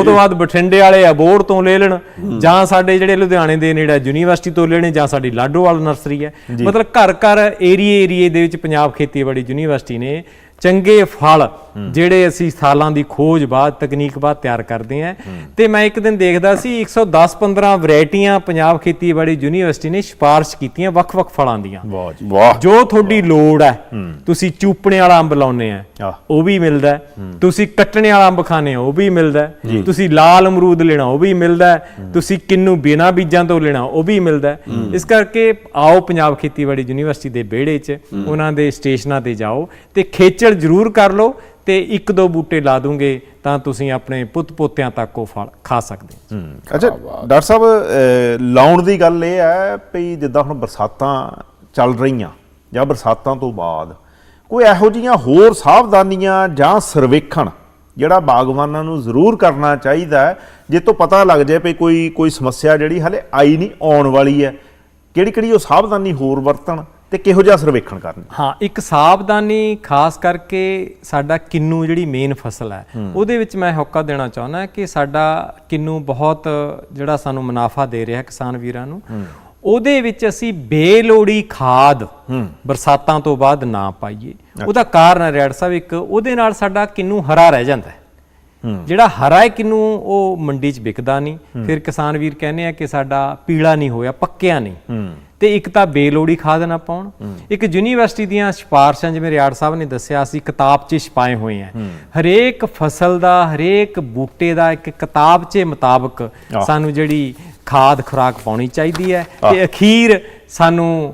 ਤੋਂ ਬਾਅਦ ਬਠਿੰਡੇ ਵਾਲੇ ਅਬੋਰ ਤੋਂ ਲੈ ਲੈਣ ਜਾਂ ਸਾਡੇ ਜਿਹੜੇ ਲੁਧਿਆਣੇ ਦੇ ਨੇੜੇ ਯੂਨੀਵਰਸਿਟੀ ਤੋਂ ਲੈਣੇ ਜਾਂ ਸਾਡੀ ਲਾਡੋਵਾਲ ਨਰਸਰੀ ਹੈ ਮਤਲਬ ਘਰ ਘਰ ਏਰੀਏ ਏਰੀਏ ਦੇ ਵਿੱਚ ਪੰਜਾਬ ਖੇਤੀਬਾੜੀ ਯੂਨੀਵਰਸਿਟੀ ਨੇ ਚੰਗੇ ਫਲ ਜਿਹੜੇ ਅਸੀਂ ਸਾਲਾਂ ਦੀ ਖੋਜ ਬਾਅਦ ਤਕਨੀਕ ਬਾਅਦ ਤਿਆਰ ਕਰਦੇ ਆਂ ਤੇ ਮੈਂ ਇੱਕ ਦਿਨ ਦੇਖਦਾ ਸੀ 110 15 ਵੈਰਾਈਟੀਆਂ ਪੰਜਾਬ ਖੇਤੀਬਾੜੀ ਯੂਨੀਵਰਸਿਟੀ ਨੇ ਸਿਫਾਰਿਸ਼ ਕੀਤੀਆਂ ਵੱਖ-ਵੱਖ ਫਲਾਂ ਦੀਆਂ ਵਾਹ ਜੀ ਤੁਹਾਡੀ ਲੋੜ ਹੈ ਤੁਸੀਂ ਚੂਪਣੇ ਵਾਲਾ ਅੰਬ ਲਾਉਨੇ ਆ। ਉਹ ਵੀ ਮਿਲਦਾ। ਤੁਸੀਂ ਕੱਟਣੇ ਵਾਲਾ ਅੰਬ ਖਾਣੇ ਆ ਉਹ ਵੀ ਮਿਲਦਾ। ਤੁਸੀਂ ਲਾਲ ਅਮਰੂਦ ਲੈਣਾ ਉਹ ਵੀ ਮਿਲਦਾ। ਤੁਸੀਂ ਕਿੰਨੂ ਬਿਨਾ ਬੀਜਾਂ ਤੋਂ ਲੈਣਾ ਉਹ ਵੀ ਮਿਲਦਾ। ਇਸ ਕਰਕੇ ਆਓ ਪੰਜਾਬ ਖੇਤੀਬਾੜੀ ਯੂਨੀਵਰਸਿਟੀ ਦੇ ਵਿਹੜੇ 'ਚ ਉਹਨਾਂ ਦੇ ਸਟੇਸ਼ਨਾਂ ਤੇ ਜਾਓ ਤੇ ਖੇਚਲ ਜ਼ਰੂਰ ਕਰ ਲਓ ਤੇ ਇੱਕ ਦੋ ਬੂਟੇ ਲਾ ਦੂੰਗੇ ਤਾਂ ਤੁਸੀਂ ਆਪਣੇ ਪੁੱਤ ਪੋਤਿਆਂ ਤੱਕ ਉਹ ਫਲ ਖਾ ਸਕਦੇ ਹੋ। ਅੱਛਾ ਡਾਕਟਰ ਸਾਹਿਬ ਲਾਉਣ ਦੀ ਗੱਲ ਇਹ ਹੈ ਵੀ ਜਿੱਦਾਂ ਹੁਣ ਬਰਸਾਤਾਂ ਚੱਲ ਰਹੀਆਂ ਜਾਂ ਬਰਸਾਤਾਂ ਤੋਂ ਬਾਅਦ ਕੋਈ ਇਹੋ ਜੀਆਂ ਹੋਰ ਸਾਵਧਾਨੀਆਂ ਜਾਂ ਸਰਵੇਖਣ ਜਿਹੜਾ ਬਾਗਬਾਨਾਂ ਨੂੰ ਜ਼ਰੂਰ ਕਰਨਾ ਚਾਹੀਦਾ ਹੈ ਜੇ ਤੋਂ ਪਤਾ ਲੱਗ ਜਾਏ ਵੀ ਕੋਈ ਕੋਈ ਸਮੱਸਿਆ ਜਿਹੜੀ ਹਲੇ ਆਈ ਨਹੀਂ ਆਉਣ ਵਾਲੀ ਹੈ ਕਿਹੜੀ ਕਿਹੜੀ ਉਹ ਸਾਵਧਾਨੀ ਹੋਰ ਵਰਤਣ? ਤੇ ਕਿਹੋ ਜਿਹਾ ਸਰਵੇਖਣ ਕਰਨ? ਹਾਂ ਇੱਕ ਸਾਵਧਾਨੀ ਖਾਸ ਕਰਕੇ ਸਾਡਾ ਕਿੰਨੂ ਜਿਹੜੀ ਮੇਨ ਫਸਲ ਹੈ ਉਹਦੇ ਵਿੱਚ ਮੈਂ ਹੋਕਾ ਦੇਣਾ ਚਾਹੁੰਦਾ ਕਿ ਸਾਡਾ ਕਿੰਨੂ ਬਹੁਤ ਜਿਹੜਾ ਸਾਨੂੰ ਮੁਨਾਫਾ ਦੇ ਰਿਹਾ ਕਿਸਾਨ ਵੀਰਾਂ ਨੂੰ। ਉਹਦੇ ਵਿੱਚ ਅਸੀਂ ਬੇਲੋੜੀ ਖਾਦ ਬਰਸਾਤਾਂ ਤੋਂ ਬਾਅਦ ਨਾ ਪਾਈਏ। ਉਹਦਾ ਕਾਰਨ ਹੈ ਰੈਡ ਸਾਹਿਬ ਇੱਕ ਉਹਦੇ ਨਾਲ ਸਾਡਾ ਕਿੰਨੂ ਹਰਾ ਰਹਿ ਜਾਂਦਾ ਹੈ। ਜਿਹੜਾ ਹਰਾ ਹੈ ਕਿਨੂੰ ਉਹ ਮੰਡੀ 'ਚ ਵਿਕਦਾ ਨਹੀਂ। ਫਿਰ ਕਿਸਾਨ ਵੀਰ ਕਹਿੰਦੇ ਆ ਕਿ ਸਾਡਾ ਪੀਲਾ ਨਹੀਂ ਹੋਇਆ ਪੱਕਿਆ ਨਹੀਂ। ਤੇ ਇੱਕ ਤਾਂ ਬੇਲੋੜੀ ਖਾਦ ਨਾ ਪਾਉਣ। ਇੱਕ ਯੂਨੀਵਰਸਿਟੀ ਦੀਆਂ ਸਿਫਾਰਸ਼ਾਂ ਜਿਵੇਂ ਰਿਆੜ ਸਾਹਿਬ ਨੇ ਦੱਸਿਆ ਅਸੀਂ ਕਿਤਾਬ 'ਚ ਛਪਾਏ ਹੋਏ ਆ। ਹਰੇਕ ਫਸਲ ਦਾ ਹਰੇਕ ਬੂਟੇ ਦਾ ਇੱਕ ਕਿਤਾਬ 'ਚ ਮੁਤਾਬਕ ਸਾਨੂੰ ਜਿਹੜੀ ਖਾਦ ਖੁਰਾਕ ਪਾਉਣੀ ਚਾਹੀਦੀ ਹੈ ਤੇ ਅਖੀਰ ਸਾਨੂੰ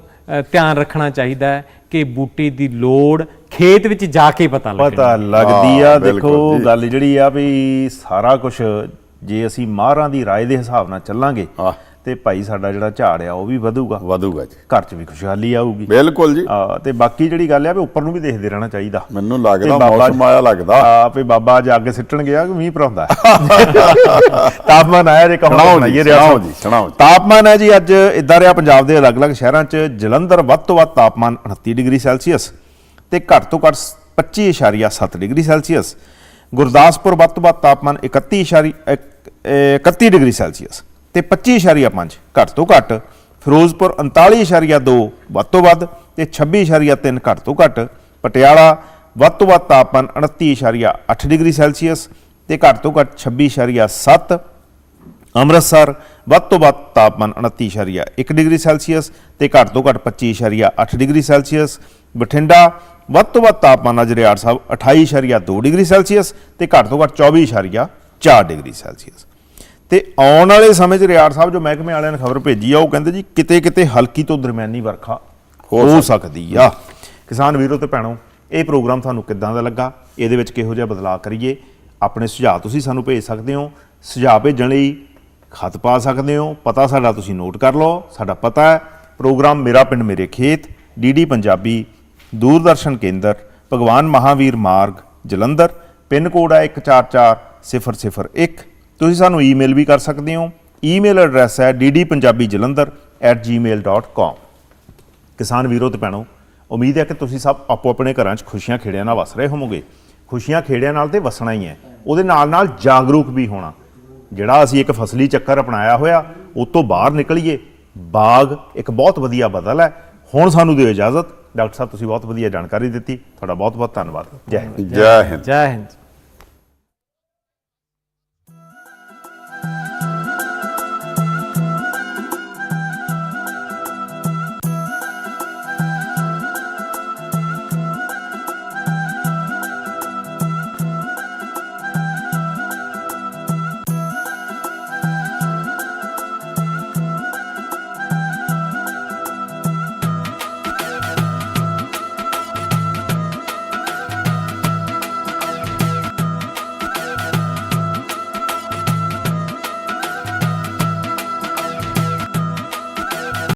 ਧਿਆਨ ਰੱਖਣਾ ਚਾਹੀਦਾ ਹੈ ਕਿ ਬੂਟੇ ਦੀ ਲੋੜ ਖੇਤ ਵਿੱਚ ਜਾ ਕੇ ਪਤਾ ਲੱਗਦਾ ਪਤਾ ਲੱਗਦੀ ਆ ਦੇਖੋ ਗੱਲ ਜਿਹੜੀ ਆ ਵੀ ਸਾਰਾ ਕੁਝ ਜੇ ਅਸੀਂ ਮਾਹਰਾਂ ਦੀ ਰਾਏ ਦੇ ਹਿਸਾਬ ਨਾਲ ਚੱਲਾਂਗੇ ਤੇ ਭਾਈ ਸਾਡਾ ਜਿਹੜਾ ਝਾੜ ਆ ਉਹ ਵੀ ਵਧੂਗਾ। ਵਧੂਗਾ ਜੀ। ਘਰ 'ਚ ਵੀ ਖੁਸ਼ਹਾਲੀ ਆਊਗੀ। ਬਿਲਕੁਲ ਜੀ। ਆ ਤੇ ਬਾਕੀ ਜਿਹੜੀ ਗੱਲ ਆ ਵੀ ਉੱਪਰ ਨੂੰ ਵੀ ਦੇਖਦੇ ਰਹਿਣਾ ਚਾਹੀਦਾ। ਮੈਨੂੰ ਲੱਗਦਾ ਮੌਸਮ ਆਇਆ ਲੱਗਦਾ। ਆ ਵੀ ਬਾਬਾ ਅੱਜ ਅੱਗ ਸਿੱਟਣ ਗਿਆ ਕਿ ਮੀਂਹ ਪਰਾਉਂਦਾ? ਤਾਪਮਾਨ ਆਇਆ ਜੇ ਕਹੋ ਸੁਣਾਈਏ ਰਿਆਓ ਜੀ ਸੁਣਾਓ ਤਾਪਮਾਨ ਹੈ ਜੀ ਅੱਜ ਇਦਾਂ ਰਿਹਾ ਪੰਜਾਬ ਦੇ ਅਲੱਗ-ਅਲੱਗ ਸ਼ਹਿਰਾਂ 'ਚ ਜਲੰਧਰ ਵੱਧ ਤੋਂ ਵੱਧ ਤਾਪਮਾਨ 29 ਡਿਗਰੀ ਸੈਲਸੀਅਸ ਤੇ ਘੱਟ ਤੋਂ ਘੱਟ 25.7 ਡਿਗਰੀ ਸੈਲਸੀਅਸ। ਗੁਰਦਾਸਪੁਰ ਵੱਧ ਤੋਂ ਵੱਧ ਤਾਪਮਾਨ 31 31 ਡਿਗਰੀ ਸੈਲਸੀਅਸ ਤੇ 25.5 ਘੱਟ ਤੋਂ ਘੱਟ। ਫਿਰੋਜ਼ਪੁਰ 39.2 ਵੱਧ ਤੋਂ ਵੱਧ ਤੇ 26.3 ਘੱਟ ਤੋਂ ਘੱਟ। ਪਟਿਆਲਾ ਵੱਧ ਤੋਂ ਵੱਧ ਤਾਪਮਾਨ 29.8 ਡਿਗਰੀ ਸੈਲਸੀਅਸ ਤੇ ਘੱਟ ਤੋਂ ਘੱਟ 26.7 ਅੰਮ੍ਰਿਤਸਰ ਵੱਧ ਤੋਂ ਵੱਧ ਤਾਪਮਾਨ 29.1 ਡਿਗਰੀ ਸੈਲਸੀਅਸ ਤੇ ਘੱਟ ਤੋਂ ਘੱਟ 25.8 ਡਿਗਰੀ ਸੈਲਸੀਅਸ। ਬਠਿੰਡਾ ਵੱਧ ਤੋਂ ਵੱਧ ਤਾਪਮਾਨ ਅੱਜ ਰਿਆੜ ਸਾਹਿਬ 28.2 ਡਿਗਰੀ ਸੈਲਸੀਅਸ ਤੇ ਘੱਟ ਤੋਂ ਘੱਟ 24.4 ਡਿਗਰੀ ਸੈਲਸੀਅਸ। ਤੇ ਆਉਣ ਵਾਲੇ ਸਮੇਂ 'ਚ ਰਿਆੜ ਸਾਹਿਬ ਜੋ ਮਹਿਕਮੇ ਵਾਲਿਆਂ ਨੇ ਖਬਰ ਭੇਜੀ ਆ ਉਹ ਕਹਿੰਦੇ ਜੀ ਕਿਤੇ ਕਿਤੇ ਹਲਕੀ ਤੋਂ ਦਰਮਿਆਨੀ ਵਰਖਾ ਹੋ ਸਕਦੀ ਆ। ਕਿਸਾਨ ਵੀਰੋ ਤੇ ਭੈਣੋ ਇਹ ਪ੍ਰੋਗਰਾਮ ਤੁਹਾਨੂੰ ਕਿੱਦਾਂ ਦਾ ਲੱਗਾ? ਇਹਦੇ ਵਿੱਚ ਕਿਹੋ ਜਿਹਾ ਬਦਲਾਅ ਕਰੀਏ? ਆਪਣੇ ਸੁਝਾਅ ਤੁਸੀਂ ਸਾਨੂੰ ਭੇਜ ਸਕਦੇ ਹੋ। ਸੁਝਾਅ ਭੇਜਣ ਲਈ ਖਤ ਪਾ ਸਕਦੇ ਹੋ। ਪਤਾ ਸਾਡਾ ਤੁਸੀਂ ਨੋਟ ਕਰ ਲਓ। ਸਾਡਾ ਪਤਾ ਹੈ ਪ੍ਰੋਗਰਾਮ ਮੇਰਾ ਪਿੰਡ ਮੇਰੇ ਖੇਤ ਡੀਡੀ ਪੰਜਾਬੀ ਦੂਰਦਰਸ਼ਨ ਕੇਂਦਰ, ਭਗਵਾਨ ਮਹਾਵੀਰ ਮਾਰਗ, ਜਲੰਧਰ, ਪਿੰਨ ਕੋਡ ਹੈ 144001 ਤੁਸੀਂ ਸਾਨੂੰ ਈਮੇਲ ਵੀ ਕਰ ਸਕਦੇ ਹੋ। ਈਮੇਲ ਐਡਰੈਸ ਹੈ ddpunjabijalandhar@gmail.com ਕਿਸਾਨ ਵੀਰੋ ਤੇ ਭੈਣੋ, ਉਮੀਦ ਹੈ ਕਿ ਤੁਸੀਂ ਸਭ ਆਪੋ ਆਪਣੇ ਘਰਾਂ 'ਚ ਖੁਸ਼ੀਆਂ ਖੇੜਿਆਂ ਨਾਲ ਵਸ ਰਹੇ ਹੋਵੋਗੇ। ਖੁਸ਼ੀਆਂ ਖੇੜਿਆਂ ਨਾਲ ਤੇ ਵਸਣਾ ਹੀ ਹੈ। ਉਹਦੇ ਨਾਲ ਨਾਲ ਜਾਗਰੂਕ ਵੀ ਹੋਣਾ। ਜਿਹੜਾ ਅਸੀਂ ਇੱਕ ਫਸਲੀ ਚੱਕਰ ਅਪਣਾਇਆ ਹੋਇਆ, ਉਹ ਤੋਂ ਬਾਹਰ ਨਿਕਲੀਏ। ਬਾਗ ਇੱਕ ਬਹੁਤ ਵਧੀਆ ਬਦਲ ਹੈ। ਹੁਣ ਸਾਨੂੰ ਦਿਓ ਇਜਾਜ਼ਤ। ਡਾਕਟਰ ਸਾਹਿਬ ਤੁਸੀਂ ਬਹੁਤ ਵਧੀਆ ਜਾਣਕਾਰੀ ਦਿੱਤੀ। ਤੁਹਾਡਾ ਬਹੁਤ ਬਹੁਤ ਧੰਨਵਾਦ। ਜੈ ਹਿੰਦ। ਜੈ ਹਿੰਦ। ਜੈ ਹਿੰਦ।